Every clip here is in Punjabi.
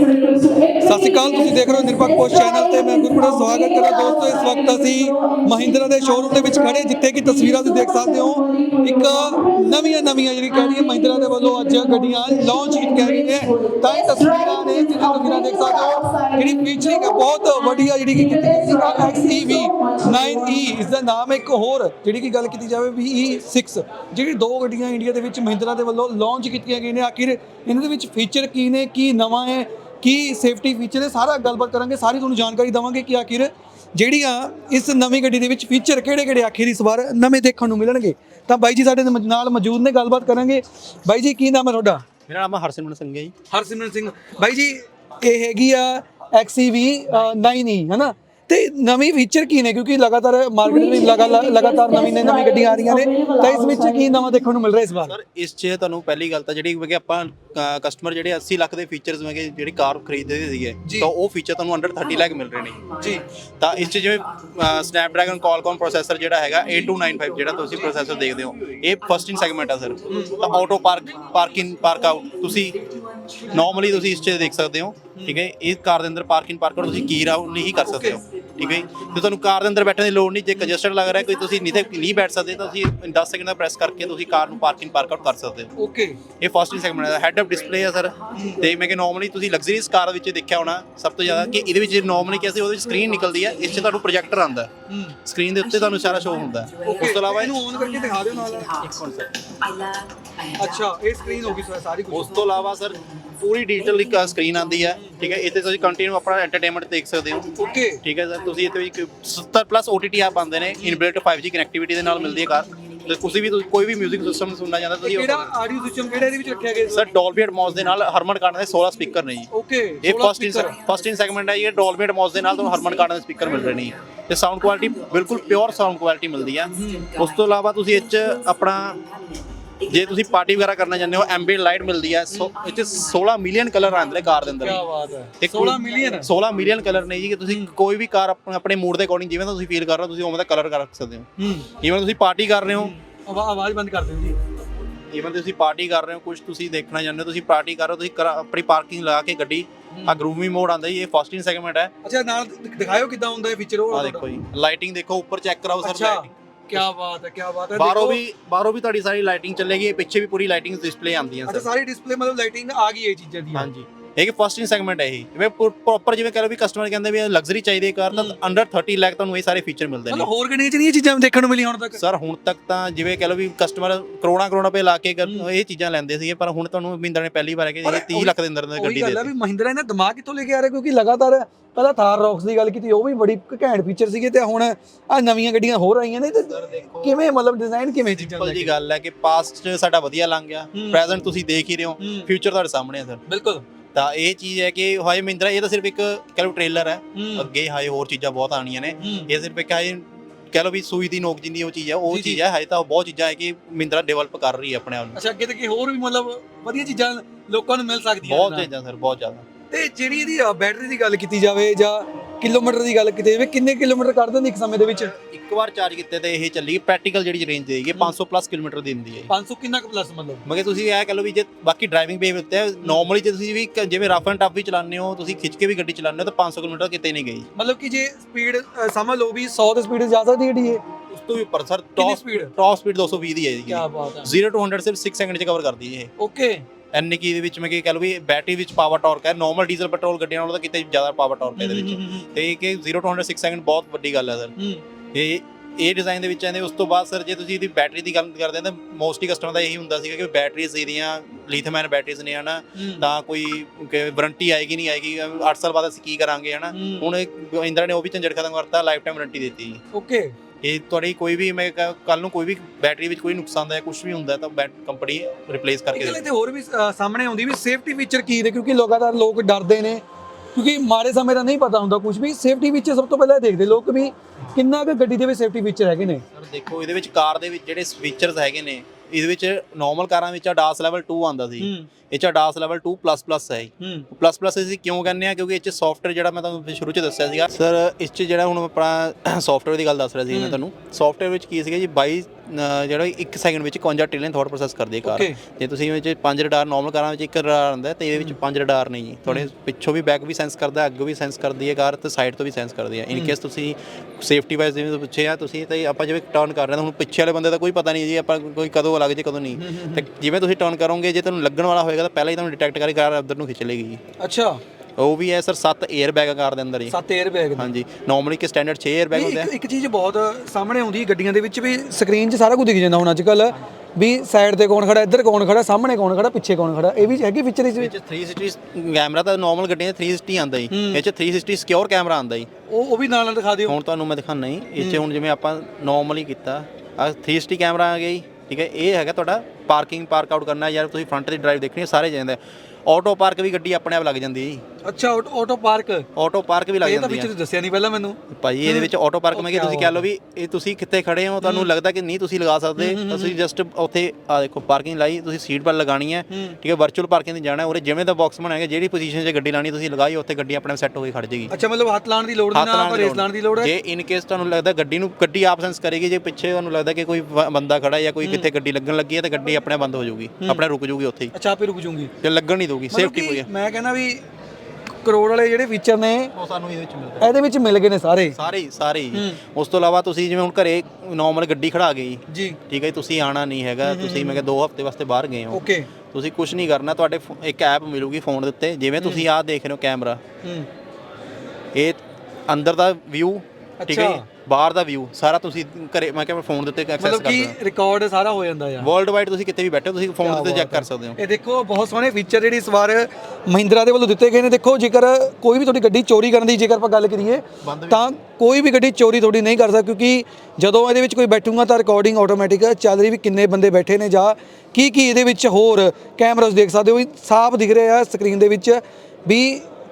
ਸਤਿ ਸ਼੍ਰੀ ਅਕਾਲ, ਤੁਸੀਂ ਦੇਖ ਰਹੇ ਹੋ ਨਿਰਪੱਖ ਪੋਸਟ ਚੈਨਲ ਤੇ ਮੈਂ ਗੁਰਪ੍ਰੀਤ ਸਵਾਗਤ ਕਰਾਂ ਦੋਸਤੋ, ਇਸ ਵਕਤ ਅਸੀਂ ਮਹਿੰਦਰਾ ਦੇ ਸ਼ੋਰੂਮ ਦੇ ਵਿੱਚ ਖੜੇ, ਜਿੱਥੇ ਕਿ ਤਸਵੀਰਾਂ ਤੁਸੀਂ ਦੇਖ ਸਕਦੇ ਹੋ। ਇੱਕ ਨਵੀਆਂ ਨਵੀਆਂ ਜਿਹੜੀ ਕਹਿ ਰਹੀ ਮਹਿੰਦਰਾ ਦੇ ਵੱਲੋਂ ਅੱਜ ਗੱਡੀਆਂ ਲਾਂਚ ਕੀਤੀਆਂ ਗਈਆਂ ਨੇ। ਤਾਂ ਇਹ ਤਸਵੀਰਾਂ ਨੇ ਜਿਹੜੀ ਤਸਵੀਰਾਂ ਦੇਖ ਸਕਦੇ ਹੋ, ਜਿਹੜੀ ਫੀਚਰਿੰਗ ਹੈ, ਬਹੁਤ ਵਧੀਆ ਜਿਹੜੀ ਕਿ ਕੀਤੀ ਗਈ ਸੀ। XEV 9e ਇਸ ਦਾ ਨਾਮ ਇੱਕ ਹੋਰ ਜਿਹੜੀ ਕਿ ਗੱਲ ਕੀਤੀ ਜਾਵੇ ਵੀ VE6 ਜਿਹੜੀ ਦੋ ਗੱਡੀਆਂ ਇੰਡੀਆ ਦੇ ਵਿੱਚ ਮਹਿੰਦਰਾ ਦੇ ਵੱਲੋਂ ਲਾਂਚ ਕੀਤੀਆਂ ਗਈਆਂ ਨੇ। ਆਖਿਰ ਇਹਨਾਂ ਦੇ ਵਿੱਚ ਫੀਚਰ ਕੀ ਨੇ, ਕੀ ਨਵਾਂ ਹੈ? ਕੀ ਸੇਫਟੀ ਫੀਚਰ ਹੈ ਸਾਰਾ ਗੱਲਬਾਤ ਕਰਾਂਗੇ ਸਾਰੀ ਤੁਹਾਨੂੰ ਜਾਣਕਾਰੀ ਦਵਾਂਗੇ ਕਿ ਆਖਿਰ ਜਿਹੜੀਆਂ ਇਸ ਨਵੀਂ ਗੱਡੀ ਦੇ ਵਿੱਚ ਫੀਚਰ ਕਿਹੜੇ ਕਿਹੜੇ ਆਖਿਰ ਇਸ ਵਾਰ ਨਵੇਂ ਦੇਖਣ ਨੂੰ ਮਿਲਣਗੇ। ਤਾਂ ਬਾਈ ਜੀ ਸਾਡੇ ਨਾਲ ਮੌਜੂਦ ਨੇ ਗੱਲਬਾਤ ਕਰਾਂਗੇ। ਬਾਈ ਜੀ ਕੀ ਨਾਮ ਹੈ ਤੁਹਾਡਾ? ਮੇਰਾ ਨਾਮ ਹਰਸਿਮਰਨ ਸਿੰਘ ਹੈ ਜੀ। ਹਰਸਿਮਰਨ ਸਿੰਘ। ਬਾਈ ਜੀ ਇਹ ਹੈਗੀ ਆ XEV 9e ਹਨਾ? ਤੇ ਨਵੀਂ ਫੀਚਰ ਕੀ ਨੇ? ਕਿਉਂਕਿ ਲਗਾਤਾਰ ਮਾਰਕੀਟ ਵਿੱਚ ਲਗਾ- ਲਗਾਤਾਰ ਨਵੀਂ ਨਵੀਂ ਗੱਡੀਆਂ ਆ ਰਹੀਆਂ ਨੇ। ਤਾਂ ਇਸ ਵਿੱਚ ਕੀ ਨਵਾਂ ਦੇਖਣ ਨੂੰ ਮਿਲ ਰਿਹਾ ਇਸ ਵਾਰ? ਸਰ ਇਸ 'ਚ ਤੁਹਾਨੂੰ ਪਹਿਲੀ ਗੱਲ ਤਾਂ ਜਿਹੜੀ ਕਿ ਆਪਾਂ ਕਸਟਮਰ ਜਿਹੜੇ 80 ਲੱਖ ਦੇ ਫੀਚਰਸ ਮੈਂ ਜਿਹੜੀ ਕਾਰ ਖਰੀਦਦੇ ਸੀਗੇ। ਤਾਂ ਉਹ ਫੀਚਰ ਤੁਹਾਨੂੰ ਅੰਡਰ 30 ਲੱਖ ਮਿਲ ਰਹੇ ਨੇ। ਜੀ। ਤਾਂ ਇਸ 'ਚ ਜਿਵੇਂ ਸਨੈਪਡ੍ਰੈਗਨ Qualcomm ਪ੍ਰੋਸੈਸਰ ਜਿਹੜਾ ਹੈਗਾ 8295 ਜਿਹੜਾ ਤੁਸੀਂ ਪ੍ਰੋਸੈਸਰ ਦੇਖਦੇ ਹੋ ਇਹ ਫਸਟ ਇਨ ਸੈਗਮੈਂਟ ਆ ਸਰ। ਤਾਂ auto park parking park out ਤੁਸੀਂ ਨਾਰਮਲੀ ਤੁਸੀਂ ਇਸ 'ਚ ਦੇਖ ਸਕਦੇ ਹੋ ਠੀਕ ਹੈ? ਇਸ ਕਾਰ ਦੇ ਅੰਦਰ ਪਾਰਕਿੰਗ ਪਾਰਕ ਆਊਟ ਤੁਸੀਂ ਕੀ ਰਾਉ ਨਹੀਂ ਕਰ ਸਕਦੇ ਹੋ। ਠੀਕ ਹੈ ਜੀ? ਤੇ ਤੁਹਾਨੂੰ ਕਾਰ ਦੇ ਅੰਦਰ ਬੈਠਣ ਦੀ ਲੋੜ ਨਹੀਂ ਜੇ ਕੰਜਸਟਡ ਲੱਗ ਰਿਹਾ ਕੋਈ ਤੁਸੀਂ ਨੀਚੇ ਨਹੀਂ ਬੈਠ ਸਕਦੇ ਤਾਂ ਤੁਸੀਂ 10 ਸੈਕਿੰਡ ਦਾ ਪ੍ਰੈਸ ਕਰਕੇ ਤੁਸੀਂ ਕਾਰ ਨੂੰ ਪਾਰਕਿੰਗ ਪਾਰਕ ਆਊਟ ਕਰ ਸਕਦੇ ਹੋ। ਓਕੇ ਇਹ ਫਸਟ ਸੈਗਮੈਂਟ ਦਾ ਹੈਡ ਅਪ ਡਿਸਪਲੇ ਹੈ ਸਰ ਤੇ ਮੈਂ ਕਿ ਨਾਰਮਲੀ ਤੁਸੀਂ ਲਗਜ਼ਰੀਸ ਕਾਰ ਵਿੱਚ ਦੇਖਿਆ ਹੋਣਾ ਸਭ ਤੋਂ ਜ਼ਿਆਦਾ ਕਿ ਇਹਦੇ ਵਿੱਚ ਨਾਰਮਲੀ ਕਿ ਅਸੀਂ ਉਹਦੇ ਵਿੱਚ ਸਕਰੀਨ ਨਿਕਲਦੀ ਹੈ ਇਸ 'ਚ ਤੁਹਾਨੂੰ ਪ੍ਰੋਜੈਕਟਰ ਆਉਂਦਾ ਹੂੰ। ਸਕਰੀਨ ਦੇ ਉੱਤੇ ਤੁਹਾਨੂੰ ਸਾਰਾ ਸ਼ੋਅ ਹੁੰਦਾ ਹੈ। ਉਸ ਤੋਂ ਇਲਾਵਾ ਇਹਨੂੰ ਔਨ ਕਰਕੇ ਦਿਖਾ ਦਿਓ ਨਾਲ। ਇੱਕ ਮਿੰਟ ਸਰ ਅੱਛਾ ਇਹ ਸਕਰੀਨ ਹੋ ਗਈ ਸਾਰੀ ਕੁਝ ਉਸ ਤੋਂ ਇਲਾਵਾ ਸਰ ਪੂਰੀ ਡਿਜੀਟਲ ਇੱਕ ਸਕਰੀਨ ਆਉਂਦੀ ਹੈ ਠੀਕ ਹੈ? ਇੱਥੇ ਤੁਸੀਂ ਕੰਟੀਨਿਊ ਆਪਣਾ ਐਂਟਰਟੇਨਮੈਂਟ ਦੇਖ ਸਕਦੇ ਹੋ। ਓਕੇ ਠੀਕ ਹੈ ਸਰ ਤੁਸੀਂ ਇੱਥੇ ਵਿੱਚ 70 ਪਲੱਸ OTT ਐਪ ਆਉਂਦੇ ਨੇ ਇਨਬਿਲਟ 5G ਕਨੈਕਟੀਵਿਟੀ ਦੇ ਨਾਲ ਮਿਲਦੀ ਹੈ ਕਾਰ। ਤੇ ਤੁਸੀਂ ਵੀ ਤੁਸੀਂ ਕੋਈ ਵੀ 뮤직 ਸਿਸਟਮ ਸੁਣਨਾ ਚਾਹੁੰਦਾ ਤੁਸੀਂ ਕਿਹੜਾ ਆਡੀਓ ਸਿਸਟਮ ਕਿਹੜਾ ਇਹਦੇ ਵਿੱਚ ਰੱਖਿਆ ਗਿਆ ਸਰ ਡੋਲਬੀ ਐਟਮੋਸ ਦੇ ਨਾਲ ਹਰਮਨ ਕਾਰਡ ਦੇ 16 ਸਪੀਕਰ ਨੇ ਜੀ। ਓਕੇ ਇਹ first in first in segment ਹੈ ਇਹ ਡੋਲਬੀ ਐਟਮੋਸ ਦੇ ਨਾਲ ਤੁਹਾਨੂੰ ਹਰਮਨ ਕਾਰਡ ਦੇ ਸਪੀਕਰ ਮਿਲ ਰਹੇ ਨੇ ਤੇ ਸਾਊਂਡ ਕੁਆਲਿਟੀ ਬਿਲਕੁਲ ਪਿਓਰ ਸਾਊਂਡ ਕੁਆਲਿਟੀ ਮਿਲਦੀ ਆ। ਉਸ ਤੋਂ ਇਲਾਵਾ ਤੁਸੀਂ ਇਹ 'ਚ ਆਪਣਾ ਜੇ ਤੁਸੀਂ ਪਾਰਟੀ ਵਗੈਰਾ ਕਰਨਾ ਚਾਹੁੰਦੇ ਹੋ ਐਂਬੀਐਂਟ ਲਾਈਟ ਮਿਲਦੀ ਹੈ ਸੋ ਇਹ 'ਚ 16 ਮਿਲੀਅਨ ਕਲਰ ਆਉਂਦੇ ਨੇ ਕਾਰ ਦੇ ਅੰਦਰ ਕੀ ਬਾਤ ਹੈ। ਤੇ 16 ਮਿਲੀਅਨ 16 ਮਿਲੀਅਨ ਕਲਰ ਨੇ ਜੀ ਕਿ ਤੁਸੀਂ ਕੋਈ ਵੀ ਕਾਰ ਆਪਣੇ ਮੂਡ ਦੇ ਅਕੋਰਡਿੰਗ ਜਿਵੇਂ ਦਾ ਤੁਸੀਂ ਫੀਲ ਕਰ ਰਹੇ ਹੋ ਤੁਸੀਂ ਉਵੇਂ ਦਾ ਕਲਰ ਕਰ ਸਕਦੇ ਹੋ। ਈਵਨ ਤੁਸੀਂ ਪਾਰਟੀ ਕਰ ਰਹੇ ਹੋ। ਆਵਾ- ਆਵਾਜ਼ ਬੰਦ ਕਰ ਦਿਓ ਜੀ। ਈਵਨ ਤੁਸੀਂ ਪਾਰਟੀ ਕਰ ਰਹੇ ਹੋ ਕੁਝ ਤੁਸੀਂ ਦੇਖਣਾ ਚਾਹੁੰਦੇ ਹੋ ਤੁਸੀਂ ਪਾਰਟੀ ਕਰ ਰਹੇ ਹੋ ਤੁਸੀਂ ਆਪਣੀ ਪਾਰਕਿੰਗ ਲਗਾ ਕੇ ਗੱਡੀ ਆ ਗਰੂਵੀ ਮੋਡ ਆਉਂਦਾ ਜੀ ਇਹ ਫਸਟ ਇਨ ਸੈਗਮੈਂਟ ਹੈ। ਅੱਛਾ ਨਾਲ ਦਿਖਾਇਓ ਕਿਦਾਂ ਹੁੰਦਾ ਇਹ ਫੀਚਰ ਉਹ ਆ ਦੇਖੋ ਜੀ ਲਾਈਟਿੰਗ ਦੇਖੋ ਉੱਪਰ ਚੈੱਕ ਕਰਾਓ ਸਰ ਲਾਈਟਿੰਗ ਕੀ ਬਾਤ ਹੈ ਕੀ ਬਾਤ ਹੈ। ਬਾਹਰੋਂ ਦੇਖੋ। ਵੀ ਬਾਹਰੋਂ ਵੀ ਤੁਹਾਡੀ ਸਾਰੀ ਲਾਈਟਿੰਗ ਚੱਲੇਗੀ ਪਿੱਛੇ ਵੀ ਪੂਰੀ ਲਾਈਟਿੰਗ ਡਿਸਪਲੇ ਆਉਂਦੀਆਂ ਅੱਛਾ ਸਰ। ਸਾਰੀ ਡਿਸਪਲੇ ਮਤਲਬ ਲਾਈਟਿੰਗ ਆ ਗਈ ਇਹ ਚੀਜ਼ਾਂ ਦੀ। ਹਾਂਜੀ। ਇਹ ਕਿ ਫਸਟ ਇਨ ਸੈਗਮੈਂਟ ਹੈ ਇਹ। ਜਿਵੇਂ ਪ੍ਰੋਪਰ ਜਿਵੇਂ ਕਹ ਲਓ ਵੀ ਕਸਟਮਰ ਕਹਿੰਦੇ ਵੀ ਲਗਜ਼ਰੀ ਚਾਹੀਦੀ ਹੈ ਕਾਰ ਤਾਂ ਅੰਡਰ 30 ਲੱਖ ਤੁਹਾਨੂੰ ਇਹ ਸਾਰੇ ਫੀਚਰ ਮਿਲਦੇ ਨੇ। ਮਤਲਬ ਹੋਰ ਨਹੀਂ ਇਹ ਚੀਜ਼ਾਂ ਦੇਖਣ ਨੂੰ ਮਿਲੀਆਂ ਹੁਣ ਤੱਕ? ਸਰ ਹੁਣ ਤੱਕ ਤਾਂ ਜਿਵੇਂ ਕਹ ਲਓ ਵੀ ਕਸਟਮਰ ਕਰੋਨਾ ਕਰੋਨਾ ਰੁਪਏ ਲਾ ਕੇ ਕਰ- ਇਹ ਚੀਜ਼ਾਂ ਲੈਂਦੇ ਸੀਗੇ ਪਰ ਹੁਣ ਤੁਹਾਨੂੰ ਮਹਿੰਦਰਾ ਨੇ ਪਹਿਲੀ ਵਾਰ ਹੈ ਕਿ ਪਰ ਇਹ 30 ਲੱਖ ਦੇ ਅੰਦਰ ਅੰਦਰ ਉਹੀ ਗੱਡੀ ਗੱਲ ਦੇ ਹੈ ਵੀ ਮਹਿੰਦਰਾ ਇਹਨਾਂ ਦਿਮਾਗ ਕਿੱਥੋਂ ਲੈ ਕੇ ਆ ਰਿਹਾ ਕਿਉਂਕਿ ਲਗਾਤਾਰ ਪਹਿਲਾਂ ਥਾਰ ਰੌਕਸ ਦੀ ਗੱਲ ਕੀਤੀ ਉਹ ਵੀ ਬੜੀ ਘੈਂਟ ਫੀਚਰ ਸੀਗੇ ਤੇ ਹੁਣ ਆ ਨਵੀਆਂ ਗੱਡੀਆਂ ਹੋਰ ਆਈਆਂ ਨੇ ਤੇ ਕਿਵੇਂ ਮਤਲਬ ਡਿਜ਼ਾਈਨ ਕਿਵੇਂ ਚੀਜ਼ਾਂ ਸਿੰਪਲ ਦਾ ਗੱਲ ਹੈ ਕਿ ਪਾਸਟ ਸਾਡਾ ਵਧੀਆ ਲੰਘ ਗਿਆ। ਪ੍ਰੈਜ਼ੈਂਟ ਤੁਸੀਂ ਦੇਖ ਹੀ ਰਹੇ ਹੋ। ਫਿਊਚਰ ਤੁਹਾਡੇ ਸਾਹਮਣੇ ਹੈ ਸਰ ਬਿਲਕੁਲ ਤਾਂ ਇਹ ਚੀਜ਼ ਹੈ ਕਿ ਹਾਈ ਮਹਿੰਦਰਾ ਇਹ ਤਾਂ ਸਿਰਫ ਇੱਕ ਕਹ ਲਓ ਟ੍ਰੇਲਰ ਹੈ ਅੱਗੇ ਹਾਈ ਹੋਰ ਚੀਜ਼ਾਂ ਬਹੁਤ ਆਣੀਆਂ ਨੇ। ਇਹ ਸਿਰਫ ਇੱਕ ਹਾਈ ਕਹ ਲਓ ਵੀ ਸੂਈ ਦੀ ਨੋਕ ਜਿੰਨੀ ਉਹ ਚੀਜ਼ ਹੈ ਉਹ। ਚੀਜ਼ ਹੈ ਹਾਈ ਤਾਂ ਬਹੁਤ ਚੀਜ਼ਾਂ ਹੈ ਕਿ ਮਹਿੰਦਰਾ ਡਿਵੈਲਪ ਕਰ ਰਹੀ ਹੈ ਆਪਣੇ ਆਪ ਨੂੰ ਅੱਛਾ ਅੱਗੇ ਤੱਕ ਹੋਰ ਵੀ ਮਤਲਬ ਵਧੀਆ ਚੀਜ਼ਾਂ ਲੋਕਾਂ ਨੂੰ ਮਿਲ ਸਕਦੀਆਂ ਬਹੁਤ। ਚੀਜ਼ਾਂ ਸਰ ਬਹੁਤ ਜ਼ਿਆਦਾ ਤੇ ਜਿਹੜੀ ਇਹਦੀ ਬੈਟਰੀ ਦੀ ਗੱਲ ਕੀਤੀ ਜਾਵੇ ਜਾਂ ਕਿਲੋਮੀਟਰ ਦੀ ਗੱਲ ਕੀਤੀ ਜਾਵੇ ਕਿੰਨੇ ਕਿਲੋਮੀਟਰ ਕੱਢ ਦਿੰਦੀ ਇੱਕ ਸਮੇਂ ਦੇ ਵਿੱਚ? ਇੱਕ ਵਾਰ ਚਾਰਜ ਕੀਤੇ ਤੇ ਇਹ ਚੱਲੀ ਪ੍ਰੈਕਟੀਕਲ ਜਿਹੜੀ ਰੇਂਜ ਦੇਗੀ 500 ਪਲੱਸ ਕਿਲੋਮੀਟਰ ਦੀ ਹੁੰਦੀ ਹੈ 500 ਕਿੰਨਾ ਕੁ ਪਲੱਸ ਮਤਲਬ? ਮਗੇ ਤੁਸੀਂ ਇਹ ਕਹ ਲਓ ਵੀ ਜੇ ਬਾਕੀ ਡਰਾਈਵਿੰਗ ਬੇ ਉੱਤੇ ਨਾਰਮਲੀ ਜੇ ਤੁਸੀਂ ਵੀ ਕ- ਜਿਵੇਂ ਰਫ ਐਂਡ ਟਫ ਵੀ ਚਲਾਉਂਦੇ ਹੋ ਤੁਸੀਂ ਖਿੱਚ ਕੇ ਵੀ ਗੱਡੀ ਚਲਾਉਂਦੇ ਹੋ ਤਾਂ 500 ਕਿਲੋਮੀਟਰ ਕਿਤੇ ਨਹੀਂ ਗਈ। ਮਤਲਬ ਕਿ ਜੇ ਸਪੀਡ ਸਮਝ ਲਓ ਵੀ 100 ਦੀ ਸਪੀਡ ਜਾ ਸਕਦੀ ਹੈ ਗੱਡੀ ਇਹ? ਉਸ ਤੋਂ ਵੀ ਉੱਪਰ ਸਰ ਕਿੰਨੀ ਟੌਪ ਸਪੀਡ ਟੌਪ ਸਪੀਡ 220 ਦੀ ਹੈ ਕੀ ਜੀ ਬਾਤ ਹੈ। 0 ਟੂ 100 ਸਿਰਫ 6 ਸੈਕਿੰਡ ਚ ਕਵਰ ਕਰਦੀ ਹੈ ਇਹ। ਓਕੇ ਐਨ ਕੀ ਦੇ ਵਿੱਚ ਮੈਂ ਕੀ ਕਹ ਲਓ ਵੀ ਬੈਟਰੀ ਵਿੱਚ ਪਾਵਰ ਟਾਰਕ ਹੈ ਨਾਰਮਲ ਡੀਜ਼ਲ ਪੈਟਰੋਲ ਗੱਡੀਆਂ ਨਾਲੋਂ ਤਾਂ ਕਿਤੇ ਜ਼ਿਆਦਾ ਪਾਵਰ ਟਾਰਕ ਹੈ ਇਹਦੇ ਵਿੱਚ। ਤੇ ਇਹ ਕਿ 0 ਟੂ 100 6 ਸੈਕਿੰਡ ਬਹੁਤ ਵੱਡੀ ਗੱਲ ਹੈ ਸਰ। ਇਹ ਇਹ ਡਿਜ਼ਾਈਨ ਦੇ ਵਿੱਚ ਆਂਦੇ ਉਸ ਤੋਂ ਬਾਅਦ ਸਰ ਜੇ ਤੁਸੀਂ ਇਹਦੀ ਬੈਟਰੀ ਦੀ ਗੱਲ ਕਰਦੇ ਤਾਂ ਮੋਸਟਲੀ ਕਸਟਮਰ ਦਾ ਇਹੀ ਹੁੰਦਾ ਸੀਗਾ ਕਿ ਬੈਟਰੀਜ਼ ਇਹਦੀਆਂ ਲਿਥੀਅਮ ਆਇਨ ਬੈਟਰੀਜ਼ ਨੇ ਹਨਾ। ਤਾਂ ਕੋਈ ਵਾਰੰਟੀ ਆਏਗੀ ਨਹੀਂ ਆਏਗੀ 8 ਸਾਲ ਬਾਅਦ ਅਸੀਂ ਕੀ ਕਰਾਂਗੇ ਹਨਾ। ਹੁਣ ਇਹ ਇੰਦਰਾ ਨੇ ਉਹ ਵੀ ਝੰਜਟ ਖਤਮ ਕਰਤਾ ਲਾਈਫ ਟਾਈਮ ਵਾਰੰਟੀ ਦਿੱਤੀ। ਓਕੇ ਇਹ ਤੁਹਾਡੀ ਕੋਈ ਵੀ ਮੈਂ ਕੱਲ ਨੂੰ ਕੋਈ ਵੀ ਬੈਟਰੀ ਵਿੱਚ ਕੋਈ ਨੁਕਸਾਨ ਹੈ ਕੁਝ ਵੀ ਹੁੰਦਾ ਤਾਂ ਬੈਟ ਕੰਪਨੀ ਰਿਪਲੇਸ ਕਰਕੇ ਦੇ ਇੱਥੇ ਹੋਰ ਵੀ ਸਾਹਮਣੇ ਆਉਂਦੀ ਵੀ ਸੇਫਟੀ ਫੀਚਰ ਕੀ ਨੇ ਕਿਉਂਕਿ ਲਗਾਤਾਰ ਲੋਕ ਡਰਦੇ ਨੇ। ਕਿਉਂਕਿ ਮਾੜੇ ਸਮੇਂ ਦਾ ਨਹੀਂ ਪਤਾ ਹੁੰਦਾ ਕੁਝ ਵੀ ਸੇਫਟੀ ਫੀਚਰ ਸਭ ਤੋਂ ਪਹਿਲਾਂ ਦੇਖਦੇ ਲੋਕ ਵੀ ਕਿੰਨਾ ਕੁ ਗੱਡੀ ਦੇ ਵਿੱਚ ਸੇਫਟੀ ਫੀਚਰ ਹੈਗੇ ਨੇ। ਸਰ ਦੇਖੋ ਇਹਦੇ ਵਿੱਚ ਕਾਰ ਦੇ ਵਿੱਚ ਜਿਹੜੇ ਫੀਚਰਸ ਹੈਗੇ ਨੇ ਇਹਦੇ ਵਿੱਚ ਨਾਰਮਲ ਕਾਰਾਂ ਵਿੱਚ ਡਾਸ ਲੈਵਲ 2 ਆਉਂਦਾ ਸੀ। ਇਹ ਚ ADAS ਲੈਵਲ 2 ਪਲੱਸ ਪਲੱਸ ਹੈ ਹੂੰ। ਪਲੱਸ ਪਲੱਸ ਅਸੀਂ ਕਿਉਂ ਕਹਿੰਦੇ ਆ ਕਿਉਂਕਿ ਇਹ ਚ ਸੌਫਟਵੇਅਰ ਜਿਹੜਾ ਮੈਂ ਤੁਹਾਨੂੰ ਸ਼ੁਰੂ ਚ ਦੱਸਿਆ ਸੀਗਾ। ਸਰ ਇਸ ਚ ਜਿਹੜਾ ਹੁਣ ਆਪਣਾ ਸੌਫਟਵੇਅਰ ਦੀ ਗੱਲ ਦੱਸ ਰਿਹਾ ਸੀ ਮੈਂ ਤੁਹਾਨੂੰ। ਸੌਫਟਵੇਅਰ ਵਿੱਚ ਕੀ ਸੀਗਾ ਜੀ? 22 ਅ, ਜਿਹੜਾ 1 ਸੈਕਿੰਡ ਵਿੱਚ 51 ਟ੍ਰਿਲੀਅਨ ਥਾਟ ਪ੍ਰੋਸੈਸ ਕਰਦੀ ਹੈ ਕਾਰ. ਜੇ ਤੁਸੀਂ ਵਿੱਚ ਪੰਜ ਰਡਾਰ ਨਾਰਮਲ ਕਾਰਾਂ ਵਿੱਚ ਇੱਕ ਰਡਾਰ ਹੁੰਦਾ ਤੇ ਇਹਦੇ ਵਿੱਚ ਪੰਜ ਰਡਾਰ ਨਹੀਂ ਜੀ। ਤੁਹਾਡੇ ਪਿੱਛੋਂ ਵੀ ਬੈਕ ਵੀ ਸੈਂਸ ਕਰਦਾ ਅੱਗੇ ਵੀ ਸੈਂਸ ਕਰਦੀ ਹੈ ਕਾਰ ਤੇ ਸਾਈਡ ਤੋਂ ਵੀ ਸੈਂਸ ਕਰਦੀ ਹੈ। ਇਨ ਕੇਸ ਤੁਸੀਂ ਸੇਫਟੀ ਵਾਈਜ਼ ਜਿਵੇਂ ਪੁੱਛਿਆ ਤੁਸੀਂ ਤੇ ਆਪਾਂ ਜਿਵੇਂ ਟਰਨ ਕਰ ਰਹੇ ਹਾਂ ਹੁਣ ਪਿੱਛੇ ਵਾਲੇ ਬੰਦੇ ਦਾ ਕੋਈ ਪਤਾ ਨਹੀਂ ਜੀ ਆਪਾਂ ਕੋਈ ਕਦੋਂ ਲੱਗ ਜੇ ਕਦੋਂ ਨਹੀਂ। ਤੇ ਜਿਵੇਂ ਤੁਸੀਂ ਟਰਨ ਕਰੋਗੇ ਜੇ ਤੁਹਾਨੂੰ ਲੱਗਣ ਵਾਲਾ ਹੋਏਗਾ ਲੱਗਦਾ ਪਹਿਲਾਂ ਹੀ ਤੁਹਾਨੂੰ ਡਿਟੈਕਟ ਕਰਕੇ ਕਾਰ ਅੰਦਰ ਨੂੰ ਖਿੱਚ ਲੇਗੀ ਅੱਛਾ। ਉਹ ਵੀ ਹੈ ਸਰ 7 에ਅਰ ਬੈਗ ਕਾਰ ਦੇ ਅੰਦਰ ਜੀ। ਸੱਤ 에ਅਰ ਬੈਗ ਹਾਂਜੀ। ਨਾਰਮਲੀ ਕਿ ਸਟੈਂਡਰਡ 6 에ਅਰ ਬੈਗ ਹੁੰਦੇ ਆ। ਇੱਕ ਚੀਜ਼ ਬਹੁਤ ਸਾਹਮਣੇ ਆਉਂਦੀ ਹੈ ਗੱਡੀਆਂ ਦੇ ਵਿੱਚ ਵੀ ਸਕਰੀਨ 'ਚ ਸਾਰਾ ਕੁਝ ਦਿਖ ਜਾਂਦਾ ਹੁਣ ਅੱਜ ਕੱਲ ਵੀ ਸਾਈਡ ਤੇ ਕੌਣ ਖੜਾ ਇੱਧਰ ਕੌਣ ਖੜਾ ਸਾਹਮਣੇ ਕੌਣ ਖੜਾ ਪਿੱਛੇ ਕੌਣ ਖੜਾ। ਇਹ ਵੀ ਹੈਗੀ ਫੀਚਰ ਇਸ ਵਿੱਚ? 360 ਕੈਮਰਾ ਤਾਂ ਨਾਰਮਲ ਗੱਡੀਆਂ 'ਚ 360 ਆਂਦਾ ਜੀ। ਇਹ 'ਚ 360 ਸਿਕਿਉਰ ਕੈਮਰਾ ਆਂਦਾ ਜੀ। ਉਹ ਉਹ ਵੀ ਨਾਲ ਨਾਲ ਦਿਖਾ ਦਿਓ। ਹੁਣ ਤੁਹਾਨੂੰ ਮੈਂ ਦਿਖਾਣਾ ਜੀ। ਇਹ 'ਚ ਹੁਣ ਜਿਵੇਂ ਆਪਾਂ ਨਾਰਮਲੀ ਕੀਤਾ ਆ 360 ਕੈਮਰਾ ਆ ਗਿਆ ਠੀਕ ਹੈ? ਇਹ ਹੈਗਾ ਤੁਹਾਡਾ ਪਾਰਕਿੰਗ ਪਾਰਕ ਆਊਟ ਕਰਨਾ ਜਾਂ ਤੁਸੀਂ ਫਰੰਟ ਦੀ ਡਰਾਈਵ ਦੇਖਣੀ ਹੈ, ਸਾਰੇ ਜਾਂਦੇ ਆਟੋ ਪਾਰਕ ਵੀ ਗੱਡੀ ਆਪਣੇ ਆਪ ਲੱਗ ਜਾਂਦੀ ਹੈ ਜੀ। ਅੱਛਾ ਆਟੋ ਪਾਰਕ। ਇਹ ਆਟੋ ਪਾਰਕ ਵੀ ਲੱਗ ਤਾਂ ਜਾਂਦੀ ਹੈ। ਫੀਚਰ ਦੱਸਿਆ ਨਹੀਂ ਪਹਿਲਾਂ ਮੈਨੂੰ। ਭਾਜੀ ਇਹਦੇ ਵਿੱਚ ਆਟੋ ਪਾਰਕ ਮੈਂ ਕਿ ਤੁਸੀਂ ਕਹਿ ਲਓ ਵੀ ਇਹ ਤੁਸੀਂ ਕਿੱਥੇ ਖੜੇ ਹੋ ਤੁਹਾਨੂੰ ਲੱਗਦਾ ਕਿ ਨਹੀਂ ਤੁਸੀਂ ਲਗਾ ਸਕਦੇ। ਤੁਸੀਂ ਜਸਟ ਉੱਥੇ ਆ ਦੇਖੋ ਪਾਰਕਿੰਗ ਲਾਈ ਤੁਸੀਂ ਸੀਟ ਬੈਲਟ ਲਗਾਣੀ ਹੈ। ਠੀਕ ਹੈ ਵਰਚੁਅਲ ਪਾਰਕਿੰਗ ਤੇ ਜਾਣਾ ਉਰੇ ਜਿਵੇਂ ਦਾ ਬਾਕਸ ਬਣਾਏਗਾ ਜਿਹੜੀ ਪੋਜੀਸ਼ਨ 'ਚ ਗੱਡੀ ਲਾਣੀ ਤੁਸੀਂ ਲਗਾਈ ਉੱਥੇ ਗੱਡੀ ਆਪਣੇ ਆਪ ਸੈੱਟ ਹੋ ਕੇ ਖੜ ਜਾਏਗੀ। ਅੱਛਾ ਮਤਲਬ ਹੱਥ ਲਾਉਣ ਦੀ ਲੋੜ ਨਹੀਂ ਨਾ ਦੀ ਰੇਸ ਲਾਉਣ ਦੀ ਲੋੜ ਹੈ? ਜੇ ਇਨ ਕੇਸ ਤੁਹਾਨੂੰ ਲੱਗਦਾ ਗੱਡੀ ਨੂੰ ਗੱਡੀ ਆਪ ਸੈਂਸ ਕਰੇਗੀ ਜੇ ਪਿੱਛੇ ਤੁਹਾਨੂੰ ਲੱਗਦਾ ਕਿ ਕੋਈ ਬੰਦਾ ਖੜਾ ਹੈ ਜਾਂ ਕੋਈ ਕਿੱਥੇ ਗੱਡੀ ਲੱਗਣ ਲੱਗੀ ਹੈ ਤਾਂ ਗੱਡੀ ਆਪਣੇ ਆਪ ਬੰਦ ਹੋ ਜਾਊਗੀ। ਆਪਣੇ ਰੁਕ ਜਾਊਗੀ ਉੱਥੇ ਹੀ। ਅੱਛਾ ਆਪੇ ਰੁਕ ਜੂਗੀ ਜੇ ਲੱਗਣ ਨਹੀਂ ਦਊਗੀ ਸੇਫਟੀ ਕੋਈ ਮੈਂ ਕਹਿੰਦਾ ਵੀ ਕਰੋੜ ਵਾਲੇ ਜਿਹੜੇ ਫੀਚਰ ਨੇ ਉਹ ਸਾਨੂੰ ਇਹਦੇ ਵਿੱਚ ਮਿਲਦਾ ਇਹਦੇ ਵਿੱਚ ਮਿਲ ਗਏ ਨੇ ਸਾਰੇ। ਸਾਰੇ ਹੀ ਸਾਰੇ ਹੀ। ਉਸ ਤੋਂ ਇਲਾਵਾ ਤੁਸੀਂ ਜਿਵੇਂ ਹੁਣ ਘਰੇ ਨਾਰਮਲ ਗੱਡੀ ਖੜਾ ਗਈ ਜੀ। ਠੀਕ ਹੈ ਜੀ, ਤੁਸੀਂ ਆਣਾ ਨਹੀਂ ਹੈਗਾ ਤੁਸੀਂ ਮੈਂ ਕਿਹਾ 2 ਹਫ਼ਤੇ ਵਾਸਤੇ ਬਾਹਰ ਗਏ ਹੋ। ਓਕੇ। ਤੁਸੀਂ ਕੁਝ ਨਹੀਂ ਕਰਨਾ ਤੁਹਾਡੇ ਫੋ- ਇੱਕ ਐਪ ਮਿਲੂਗੀ ਫੋਨ ਦੇ ਉੱਤੇ ਜਿਵੇਂ ਤੁਸੀਂ ਆਹ ਦੇਖ ਰਹੇ ਹੋ ਕੈਮਰਾ ਹੂੰ। ਇਹ ਅੰਦਰ ਦਾ ਵਿਊ ਠੀਕ ਹੈ ਜੀ। ਬਾਹਰ ਦਾ ਵਿਊ ਸਾਰਾ ਤੁਸੀਂ ਘਰੇ ਮੈਂ ਕਿਹਾ ਫੋਨ ਦੇ ਉੱਤੇ ਐਕਸੈਸ ਮਤਲਬ ਕਰ ਸਕਦੇ ਕਿ ਰਿਕਾਰਡ ਸਾਰਾ ਹੋ ਜਾਂਦਾ ਹੋ ਵਰਲਡ ਵਾਈਡ ਤੁਸੀਂ ਕਿਤੇ ਵੀ ਬੈਠੇ ਹੋ ਤੁਸੀਂ ਫੋਨ ਦੇ ਉੱਤੇ ਚੈੱਕ ਕਰ ਸਕਦੇ ਹੋ। ਇਹ ਦੇਖੋ ਬਹੁਤ ਸੋਹਣੇ ਫੀਚਰ ਜਿਹੜੀ ਇਸ ਵਾਰ ਮਹਿੰਦਰਾ ਦੇ ਵੱਲੋਂ ਦਿੱਤੇ ਗਏ ਨੇ। ਦੇਖੋ ਜੇਕਰ ਕੋਈ ਵੀ ਤੁਹਾਡੀ ਗੱਡੀ ਚੋਰੀ ਕਰਨ ਦੀ ਜੇਕਰ ਆਪਾਂ ਗੱਲ ਕਰੀਏ ਤਾਂ ਕੋਈ ਵੀ ਗੱਡੀ ਚੋਰੀ ਤੁਹਾਡੀ ਨਹੀਂ ਕਰ ਸਕਦਾ ਕਿਉਂਕਿ ਜਦੋਂ ਇਹਦੇ ਵਿੱਚ ਕੋਈ ਬੈਠੂਗਾ ਤਾਂ ਰਿਕਾਰਡਿੰਗ ਆਟੋਮੈਟਿਕ ਚੱਲ ਰਹੀ ਵੀ ਕਿੰਨੇ ਬੰਦੇ ਬੈਠੇ ਨੇ ਜਾਂ ਕੀ ਕੀ ਇਹਦੇ ਵਿੱਚ ਹੋਰ ਕੈਮਰਾਸ ਦੇਖ ਸਕਦੇ ਹੋ। ਵੀ ਸਾਫ਼ ਦਿਖ ਰਿਹਾ ਹੈ ਸਕਰੀਨ ਦੇ ਵਿੱਚ ਵੀ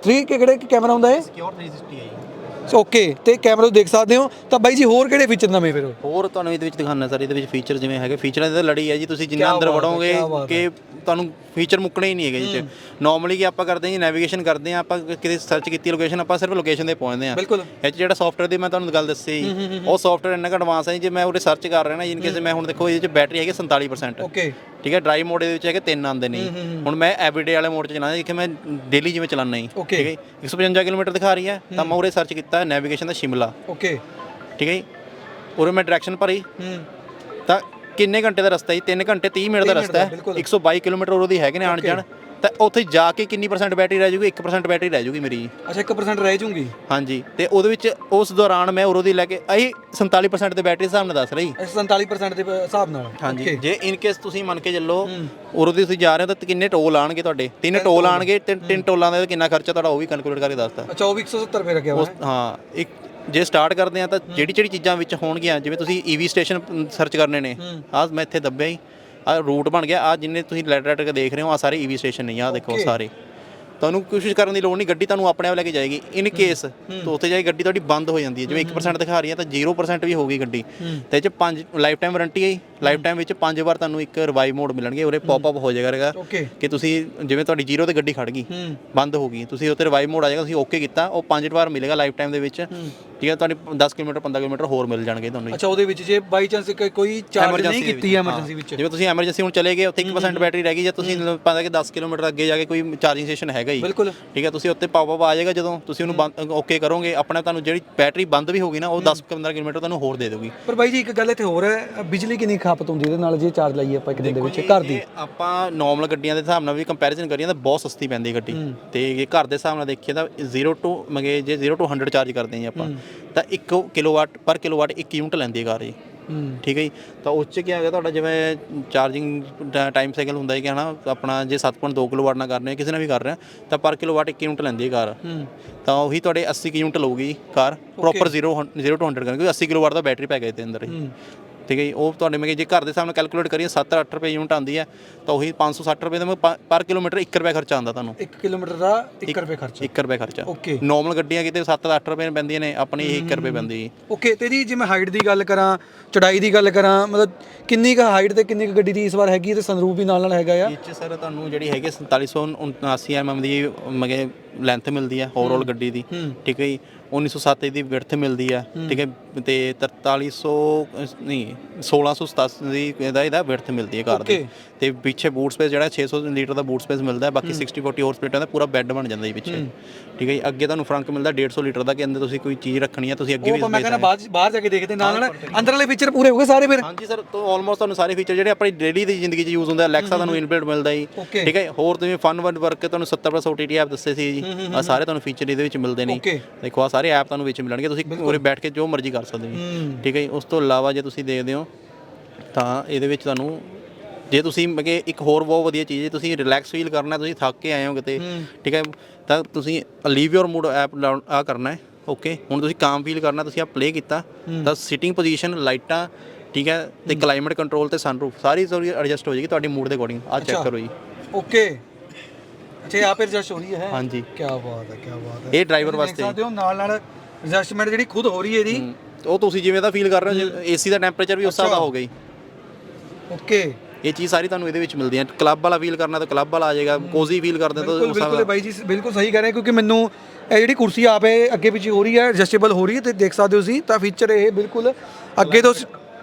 3 ਕਿਹੜੇ ਕੈਮਰਾ ਹੁੰਦਾ ਹੈ ਸਿਕਿਉਰ 360 ਹੈ ਓਕੇ ਤੇ ਕੈਮਰਾ ਦੇਖ ਸਕਦੇ ਹੋ। ਤਾਂ ਬਾਈ ਜੀ ਹੋਰ ਕਿਹੜੇ ਫੀਚਰ ਨਵੇਂ ਫਿਰ? ਹੋਰ ਤੁਹਾਨੂੰ ਇਹਦੇ ਵਿੱਚ ਦਿਖਾਉਣਾ ਸਰ ਇਹਦੇ ਵਿੱਚ ਫੀਚਰ ਜਿਵੇਂ ਹੈਗੇ ਫੀਚਰਾਂ ਦੀ ਤਾਂ ਲੜੀ ਹੈ ਜੀ ਤੁਸੀਂ ਜਿੰਨਾ ਅੰਦਰ ਹੈ, ਵੜੋਗੇ ਕਿ ਤੁਹਾਨੂੰ ਫੀਚਰ ਮੁੱਕਣੇ ਹੀ ਨਹੀਂ ਹੈਗੇ ਜੀ ਨਾਰਮਲੀ ਕੀ ਆਪਾਂ ਕਰਦੇ ਹਾਂ ਜੀ ਨੈਵੀਗੇਸ਼ਨ ਕਰਦੇ ਹਾਂ ਆਪਾਂ ਕਿਤੇ ਸਰਚ ਕੀਤੀ ਲੋਕੇਸ਼ਨ ਆਪਾਂ ਸਿਰਫ ਲੋਕੇਸ਼ਨ ਤੇ ਪਹੁੰਚਦੇ ਹਾਂ। ਬਿਲਕੁਲ। ਇਹ ਜਿਹੜਾ ਸੌਫਟਵੇਅਰ ਦੀ ਮੈਂ ਤੁਹਾਨੂੰ ਗੱਲ ਦੱਸੀ ਉਹ ਸੌਫਟਵੇਅਰ ਇੰਨਾ ਕੁ ਐਡਵਾਂਸ ਹੈ ਜੀ, ਮੈਂ ਉਹਦੇ ਸਰਚ ਕਰ ਰਿਹਾ ਨਾ ਜਿਨ ਕੇਸ ਮੈਂ ਹੁਣ ਦੇਖੋ ਇਹਦੇ 'ਚ ਬੈਟਰੀ ਹੈਗੀ 47% ਓਕੇ ਠੀਕ ਹੈ ਡਰਾਈਵ ਮੋਡ ਦੇ ਵਿੱਚ ਹੈਗੇ ਤਿੰਨ ਆਉਂਦੇ ਨੇ। ਹੁਣ ਮੈਂ ਐਵਰੀਡੇ ਵਾਲੇ ਮੋਡ 'ਚ ਚਲਾਉਂਦਾ ਜਿੱਥੇ ਮੈਂ ਡੇਲੀ ਜਿਵੇਂ ਚਲਾਉਂਦਾ Okay. ਠੀਕ ਹੈ ਜੀ। 155 ਕਿਲੋਮੀਟਰ ਦਿਖਾ ਰਹੀ ਹੈ ਤਾਂ ਮੈਂ ਉਹਦੇ ਸਰਚ ਕੀਤਾ। ਨੈਵੀਗੇਸ਼ਨ ਦਾ ਸ਼ਿਮਲਾ। ਓਕੇ ਠੀਕ ਹੈ ਜੀ? ਉਹਦੇ ਮੈਂ ਡਾਇਰੈਕਸ਼ਨ ਭਰੀ। ਹੂੰ। ਤਾਂ ਕਿੰਨੇ ਘੰਟੇ ਦਾ ਰਸਤਾ ਜੀ? 3 ਘੰਟੇ 30 ਮਿੰਟ ਦਾ ਰਸਤਾ ਹੈ। ਬਿਲਕੁਲ। 122 ਕਿਲੋਮੀਟਰ ਉਹਦੀ ਹੈਗੇ ਨੇ ਆਣ ਜਾਣ। ਤਾਂ ਉੱਥੇ ਜਾ ਕੇ ਕਿੰਨੀ ਪਰਸੈਂਟ ਬੈਟਰੀ ਰਹਿ ਜੂਗੀ? 1% ਬੈਟਰੀ ਰਹਿ ਜੂਗੀ ਮੇਰੀ। ਅੱਛਾ 1% ਰਹਿ ਜੂਗੀ? ਹਾਂਜੀ ਤੇ ਉਹਦੇ ਵਿੱਚ ਉਸ ਦੌਰਾਨ ਮੈਂ ਉਰੋਂ ਦੀ ਲੈ ਕੇ ਅਹੀ 47% ਤੇ ਬੈਟਰੀ ਹਿਸਾਬ ਨਾਲ ਦੱਸ ਰਹੀ। ਅੱਛਾ 47% ਦੇ ਹਿਸਾਬ ਨਾਲ। ਹਾਂਜੀ ਜੇ ਇਨ ਕੇਸ ਤੁਸੀਂ ਮੰਨ ਕੇ ਚੱਲੋ ਉਰੋਂ ਦੀ ਤੁਸੀਂ ਜਾ ਰਹੇ ਹੋ ਤਾਂ ਕਿੰਨੇ ਟੋਲ ਆਣਗੇ ਤੁਹਾਡੇ? ਤਿੰਨ ਟੋਲ ਆਣਗੇ ਤੇ ਤਿੰਨ ਟੋਲਾਂ ਦਾ ਕਿੰਨਾ ਖਰਚਾ ਤੁਹਾਡਾ ਉਹ ਵੀ ਕੈਲਕੂਲੇਟ ਕਰਕੇ ਦੱਸਦਾ ਅੱਛਾ ਉਹ ਵੀ 170 ਰੁਪਏ ਰੱਖਿਆ ਹੋਇਆ। ਉਸ ਹਾਂ ਇੱਕ ਜੇ ਸਟਾਰਟ ਕਰਦੇ ਆ ਤਾਂ ਜਿਹੜੀ ਜਿਹੜੀ ਚੀਜ਼ਾਂ ਵਿੱਚ ਹੋਣਗੀਆਂ ਜਿਵੇਂ ਤੁਸੀਂ ਈਵੀ ਸਟੇਸ਼ਨ ਸਰਚ ਕਰਨੇ ਨੇ ਆਹ ਮੈਂ ਇੱਥੇ ਦੱਬਿਆ ਹੀ। ਆ ਰੂਟ ਬਣ ਗਿਆ। ਆ ਜਿੰਨੇ ਤੁਸੀਂ ਲੈਟਰ ਲੈਟਰ ਕੇ ਦੇਖ ਰਹੇ ਹੋ ਆ ਸਾਰੇ ਈਵੀ ਸਟੇਸ਼ਨ ਨੇ ਆ ਦੇਖੋ ਸਾਰੇ। ਤੁਹਾਨੂੰ ਕੋਸ਼ਿਸ਼ ਕਰਨ ਦੀ ਲੋੜ ਨਹੀਂ ਗੱਡੀ ਤੁਹਾਨੂੰ ਆਪਣੇ ਆਪ ਲੈ ਕੇ ਜਾਏਗੀ। ਇਨ ਕੇਸ ਤਾਂ ਉੱਥੇ ਜਾਈ ਗੱਡੀ ਤੁਹਾਡੀ ਬੰਦ ਹੋ ਜਾਂਦੀ ਹੈ। ਜਿਵੇਂ 1% ਦਿਖਾ ਰਹੀ ਹੈ ਤਾਂ 0% ਵੀ ਹੋਊਗੀ ਗੱਡੀ। ਤੇ ਇਹ ਚ ਪੰਜ ਲਾਈਫ ਟਾਈਮ ਵਾਰੰਟੀ ਹੈ ਲਾਈਫ ਟਾਈਮ ਵਿੱਚ ਪੰਜ ਵਾਰ ਤੁਹਾਨੂੰ ਇੱਕ ਰਿਵਾਈਵ ਮੋਡ ਮਿਲਣਗੇ ਉਰੇ ਪੌਪ ਅਪ ਹੋ ਜਾਏਗਾ ਕਿ ਤੁਸੀਂ ਜਿਵੇਂ ਤੁਹਾਡੀ ਜ਼ੀਰੋ ਤੇ ਗੱਡੀ ਖੜ ਗਈ ਹੂੰ। ਬੰਦ ਹੋ ਗਈ। ਤੁਸੀਂ ਉੱਤੇ ਰਿਵਾਈਵ ਮੋਡ ਆ ਜਾਏਗਾ ਤੁਸੀਂ ਓਕੇ ਕੀਤਾ ਉਹ ਪੰਜ ਵਾਰ ਮਿਲੇਗਾ ਲਾਈਫ ਟਾਈਮ ਦੇ ਵਿੱਚ। ਠੀਕ ਹੈ ਤੁਹਾਨੂੰ 10 ਕਿਲੋਮੀਟਰ 15 ਕਿਲੋਮੀਟਰ ਹੋਰ ਮਿਲ ਜਾਣਗੇ ਤੁਹਾਨੂੰ ਅੱਛਾ ਉਹਦੇ ਵਿੱਚ ਜੇ ਬਾਈ ਚਾਂਸ ਕੋਈ ਚਾਰਜ ਨਹੀਂ ਕੀਤੀ ਐਮਰਜੈਂਸੀ ਵਿੱਚ। ਜਿਵੇਂ ਤੁਸੀਂ ਐਮਰਜੈਂਸੀ ਹੁਣ ਚਲੇ ਗਏ ਉੱਥੇ 1% ਬੈਟਰੀ ਰਹਿ ਗਈ ਜਾਂ ਤੁਸੀਂ ਪਤਾ ਕਿ 10 ਕਿਲੋਮੀਟਰ ਅੱਗੇ ਜਾ ਕੇ ਕੋਈ ਚਾਰਜਿੰਗ ਸਟੇਸ਼ਨ ਹੈਗਾ ਹੀ ਬਿਲਕੁਲ। ਠੀਕ ਹੈ ਤੁਸੀਂ ਉੱਤੇ ਪਾਪ ਅਪ ਆ ਜਾਏਗਾ ਜਦੋਂ ਤੁਸੀਂ ਉਹਨੂੰ ਬੰਦ ਓਕੇ ਕਰੋਗੇ ਆਪਣੇ ਤੁਹਾਨੂੰ ਜਿਹੜੀ ਬੈਟਰੀ ਬੰਦ ਵੀ ਹੋਗੀ ਨਾ ਉਹ 10 15 ਕਿਲੋਮੀਟਰ ਤੁਹਾਨੂੰ ਹੋਰ ਦੇ ਦੇਊਗੀ। ਪਰ ਬਾਈ ਜੀ ਇੱਕ ਗੱਲ ਇੱਥੇ ਹੋਰ ਹੈ ਬਿਜਲੀ ਕਿੰਨੀ ਖਪਤ ਹੁੰਦੀ ਇਹਦੇ ਨਾਲ? ਜੇ ਚਾਰਜ ਲਾਈਏ ਆਪਾਂ ਇੱਕ ਦਿਨ ਦੇ ਵਿੱਚ ਘਰ ਦੀ। ਆਪਾਂ ਨਾਰਮਲ ਗੱਡੀਆਂ ਦੇ ਹਿਸਾਬ ਨਾਲ ਵੀ ਕੰਪੈਰੀਜ਼ਨ ਕਰੀਏ ਤਾਂ ਬਹੁਤ ਸਸਤੀ ਪੈਂਦੀ ਹੈ। ਗੱਡੀ ਤੇ ਜੇ ਘਰ ਦੇ ਹਿਸਾਬ ਨਾਲ ਦੇਖੀਏ ਤਾਂ 0 ਟੂ ਮਗੇ ਜੇ 0 ਟੂ 100 ਚਾਰਜ ਕਰਦੇ ਹਾਂ ਜੀ ਆਪਾਂ ਤਾਂ 1 ਕਿਲੋਵਾਟ ਪਰ ਕਿਲੋਵਾਟ 1 ਯੂਨਿਟ ਲੈਂਦੀ ਹੈ ਕਾਰ ਜੀ। ਠੀਕ ਹੈ ਜੀ? ਤਾਂ ਉਸ 'ਚ ਕੀ ਹੈਗਾ ਤੁਹਾਡਾ ਜਿਵੇਂ ਚਾਰਜਿੰਗ ਟਾਈਮ ਸਾਈਕਲ ਹੁੰਦਾ ਹੈ ਕਿ ਹਨਾ ਆਪਣਾ ਜੇ 7.2 ਕਿਲੋਵਾਟ ਨਾਲ ਕਰਨੇ ਕਿਸੇ ਨਾਲ ਵੀ ਕਰ ਰਹੇ ਤਾਂ ਪਰ ਕਿਲੋਵਾਟ 1 ਯੂਨਿਟ ਲੈਂਦੀ ਹੈ ਕਾਰ। ਤਾਂ ਉਹੀ ਤੁਹਾਡੇ 80 ਕੁ ਯੂਨਿਟ ਲਊਗੀ ਕਾਰ ਪ੍ਰੋਪਰ 0 0 ਟੂ 100 ਕਰਨ ਕਿਉਂਕਿ 80 ਕਿਲੋਵਾਟ ਦਾ ਬੈਟਰੀ ਪੈਕ ਹੈ ਇਹਦੇ ਅੰਦਰ ਠੀਕ ਹੈ ਜੀ ਉਹ ਤੁਹਾਡੇ ਮੈਂ ਜੇ ਘਰ ਦੇ ਸਾਹਮਣੇ ਕੈਲਕੂਲੇਟ ਕਰੀਏ 7-8 ਰੁਪਏ ਯੂਨਿਟ ਆਉਂਦੀ ਹੈ ਤਾਂ ਉਹੀ 560 ਰੁਪਏ ਦਾ ਪਰ ਕਿਲੋਮੀਟਰ 1 ਰੁਪਏ ਖਰਚਾ ਆਉਂਦਾ ਤੁਹਾਨੂੰ। 1 ਕਿਲੋਮੀਟਰ ਦਾ 1 ਰੁਪਏ ਖਰਚਾ। 1 ਰੁਪਏ ਖਰਚਾ। ਓਕੇ। ਨਾਰਮਲ ਗੱਡੀਆਂ ਕਿਤੇ 7-8 ਰੁਪਏ ਪੈਂਦੀਆਂ ਨੇ ਆਪਣੀ ਇਹ 1 ਰੁਪਏ ਪੈਂਦੀ। ਹੈ ਓਕੇ ਤੇ ਜੀ ਜੇ ਮੈਂ ਹਾਈਟ ਦੀ ਗੱਲ ਕਰਾਂ ਚੜਾਈ ਦੀ ਗੱਲ ਕਰਾਂ ਮਤਲਬ ਕਿੰਨੀ ਕੁ ਹਾਈਟ ਤੇ ਕਿੰਨੀ ਕੁ ਗੱਡੀ ਦੀ ਇਸ ਵਾਰ ਹੈਗੀ ਤੇ ਸੰਰੂਫ ਵੀ ਨਾਲ ਨਾਲ ਹੈਗਾ ਆ? ਇਹ 'ਚ ਸਰ ਤੁਹਾਨੂੰ ਜਿਹੜੀ ਹੈਗੀ 4779 ਐਮਐਮ ਦੀ ਮਗੇ ਲੈਂਥ ਮਿਲਦੀ ਹੈ। ਓਵਰਆਲ ਗੱਡੀ ਦੀ ਠੀਕ ਹੈ ਜੀ? 1907 ਦੀ ਵਿਡਥ ਮਿਲਦੀ ਹੈ। ਠੀਕ ਹੈ? ਤੇ 4300 ਨਹੀਂ 1687 ਦੀ ਇਹਦਾ ਇਹਦਾ ਵਿਡਥ ਮਿਲਦੀ ਹੈ ਕਾਰ ਦੀ. ਤੇ ਪਿੱਛੇ ਬੂਟ ਸਪੇਸ ਜਿਹੜਾ 600 ਲੀਟਰ ਦਾ ਬੂਟ ਸਪੇਸ ਮਿਲਦਾ ਹੈ ਬਾਕੀ 60 40 ਹੋਰ ਸਪੀਡ ਦਾ ਪੂਰਾ ਬੈੱਡ ਬਣ ਜਾਂਦਾ ਜੀ ਪਿੱਛੇ। ਠੀਕ ਹੈ ਜੀ? ਅੱਗੇ ਤੁਹਾਨੂੰ ਫਰੰਕ ਮਿਲਦਾ 150 ਲੀਟਰ ਦਾ ਕਿ ਅੰਦਰ ਤੁਸੀਂ ਕੋਈ ਚੀਜ਼ ਰੱਖਣੀ ਹੈ ਤੁਸੀਂ ਅੱਗੇ ਵੀ ਮੈਂ ਕਹਿੰਦਾ ਬਾਅਦ ਬਾਹਰ ਜਾ ਕੇ ਦੇਖਦੇ ਨਾਲ ਨਾਲ ਅੰਦਰ ਵਾਲੇ ਫੀਚਰ ਪੂਰੇ ਹੋ ਗਏ ਸਾਰੇ ਫਿਰ? ਹਾਂਜੀ ਸਰ ਤੋਂ ਆਲਮੋਸਟ ਤੁਹਾਨੂੰ ਸਾਰੇ ਫੀਚਰ ਜਿਹੜੇ ਆਪਣੀ ਡੇਲੀ ਦੀ ਜ਼ਿੰਦਗੀ 'ਚ ਯੂਜ਼ ਹੁੰਦੇ ਆ ਅਲੈਕਸਾ ਤੁਹਾਨੂੰ ਇਨਬਿਲਟ ਮਿਲਦਾ ਜੀ. ਠੀਕ ਹੈ ਹੋਰ ਤੁਸੀਂ ਫਨ ਵਰਕ ਤੁਹਾਨੂੰ 70% OTT ਐਪ ਦੱਸੇ ਸੀ ਜੀ। ਆ ਸਾਰੇ ਤੁਹਾਨੂੰ ਫੀਚਰ ਇਹਦੇ ਵਿੱਚ ਮਿਲਦੇ ਨੇ. ਦੇਖੋ ਆ ਸਾਰੇ ਐਪ ਤੁਹਾਨੂੰ ਵਿੱਚ ਮਿਲਣਗੇ। ਤੁਸੀਂ ਉਰੇ ਬੈਠ ਕੇ ਜੋ ਮਰਜ਼ੀ ਕਰ ਸਕਦੇ ਹੋ। ਠੀਕ ਹੈ ਜੀ? ਉਸ ਤੋਂ ਇਲਾਵਾ ਜੇ ਤੁਸੀਂ ਦੇਖਦੇ ਹੋ ਤਾਂ ਇਹਦੇ ਵਿੱਚ ਤੁਹਾਨੂੰ ਜੇ ਤੁਸੀਂ ਮਗੇ ਇੱਕ ਹੋਰ ਬਹੁਤ ਵਧੀਆ ਚੀਜ਼ ਹੈ ਤੁਸੀਂ ਰਿਲੈਕਸ ਫੀਲ ਕਰਨਾ ਤੁਸੀਂ ਥੱਕ ਕੇ ਆਏ ਹੋ ਕਿਤੇ। ਠੀਕ ਹੈ? ਤਾਂ ਤੁਸੀਂ ਲੀਵ ਯੋਰ ਮੂਡ ਐਪ ਆ ਕਰਨਾ ਹੈ। ਓਕੇ ਹੁਣ ਤੁਸੀਂ ਕਾਮ ਫੀਲ ਕਰਨਾ ਤੁਸੀਂ ਆ ਪਲੇ ਕੀਤਾ। ਤਾਂ ਸਿਟਿੰਗ ਪੋਜੀਸ਼ਨ ਲਾਈਟਾਂ ਠੀਕ ਹੈ? ਤੇ ਕਲਾਈਮੇਟ ਕੰਟਰੋਲ ਤੇ ਸਨਰੂਫ ਸਾਰੀ ਸੋਰੀ ਐਡਜਸਟ ਹੋ ਜਾਏਗੀ ਤੁਹਾਡੀ ਮੂਡ ਦੇ ਅਕੋਰਡਿੰਗ ਆ ਚੈੱਕ ਕਰੋ ਜੀ। ਓਕੇ ਅੱਛਾ ਇਹ ਆਪੇ ਐਡਜਸਟ ਹੋ ਰਹੀ ਹੈ। ਹਾਂਜੀ। ਕੀ ਬਾਤ ਹੈ ਕੀ ਬਾਤ ਹੈ। ਇਹ ਡਰਾਈਵਰ ਦੇਖ ਵਾਸਤੇ। ਸਕਦੇ ਹੋ ਨਾਲ ਨਾਲ ਐਡਜਸਟਮੈਂਟ ਜਿਹੜੀ ਖੁਦ ਹੋ ਰਹੀ ਹੈ ਇਹਦੀ। ਉਹ ਤੁਸੀਂ ਜਿਵੇਂ ਦਾ ਫੀਲ ਕਰ ਰਹੇ ਹੋ ਏਸੀ ਦਾ ਟੈਂਪਰੇਚਰ ਵੀ ਉਸ ਹਿਸਾਬ ਦਾ ਹੋ ਗਈ ਓਕੇ। ਇਹ ਚੀਜ਼ ਸਾਰੀ ਤੁਹਾਨੂੰ ਇਹਦੇ ਵਿੱਚ ਮਿਲਦੀ ਹੈ। ਕਲੱਬ ਵਾਲਾ ਫੀਲ ਕਰਨਾ ਤਾਂ ਕਲੱਬ ਵਾਲਾ ਆ ਜਾਏਗਾ ਕੋਜ਼ੀ ਫੀਲ ਕਰਦੇ ਤਾਂ ਬਿਲਕੁਲ ਉਸ ਹਿਸਾਬ ਬਿਲਕੁਲ ਬਾਈ ਜੀ ਬਿਲਕੁਲ ਸਹੀ ਕਹਿ ਰਹੇ ਕਿਉਂਕਿ ਮੈਨੂੰ ਇਹ ਜਿਹੜੀ ਕੁਰਸੀ ਆਪੇ ਅੱਗੇ ਪਿੱਛੇ ਹੋ ਰਹੀ ਹੈ ਐਡਜਸਟੇਬਲ ਹੋ ਰਹੀ ਹੈ ਤੇ ਦੇਖ ਸਕਦੇ ਹੋ ਤੁਸੀਂ ਤਾਂ ਫੀਚਰ ਇਹ ਬਿਲਕੁਲ ਅੱਗੇ ਤੋਂ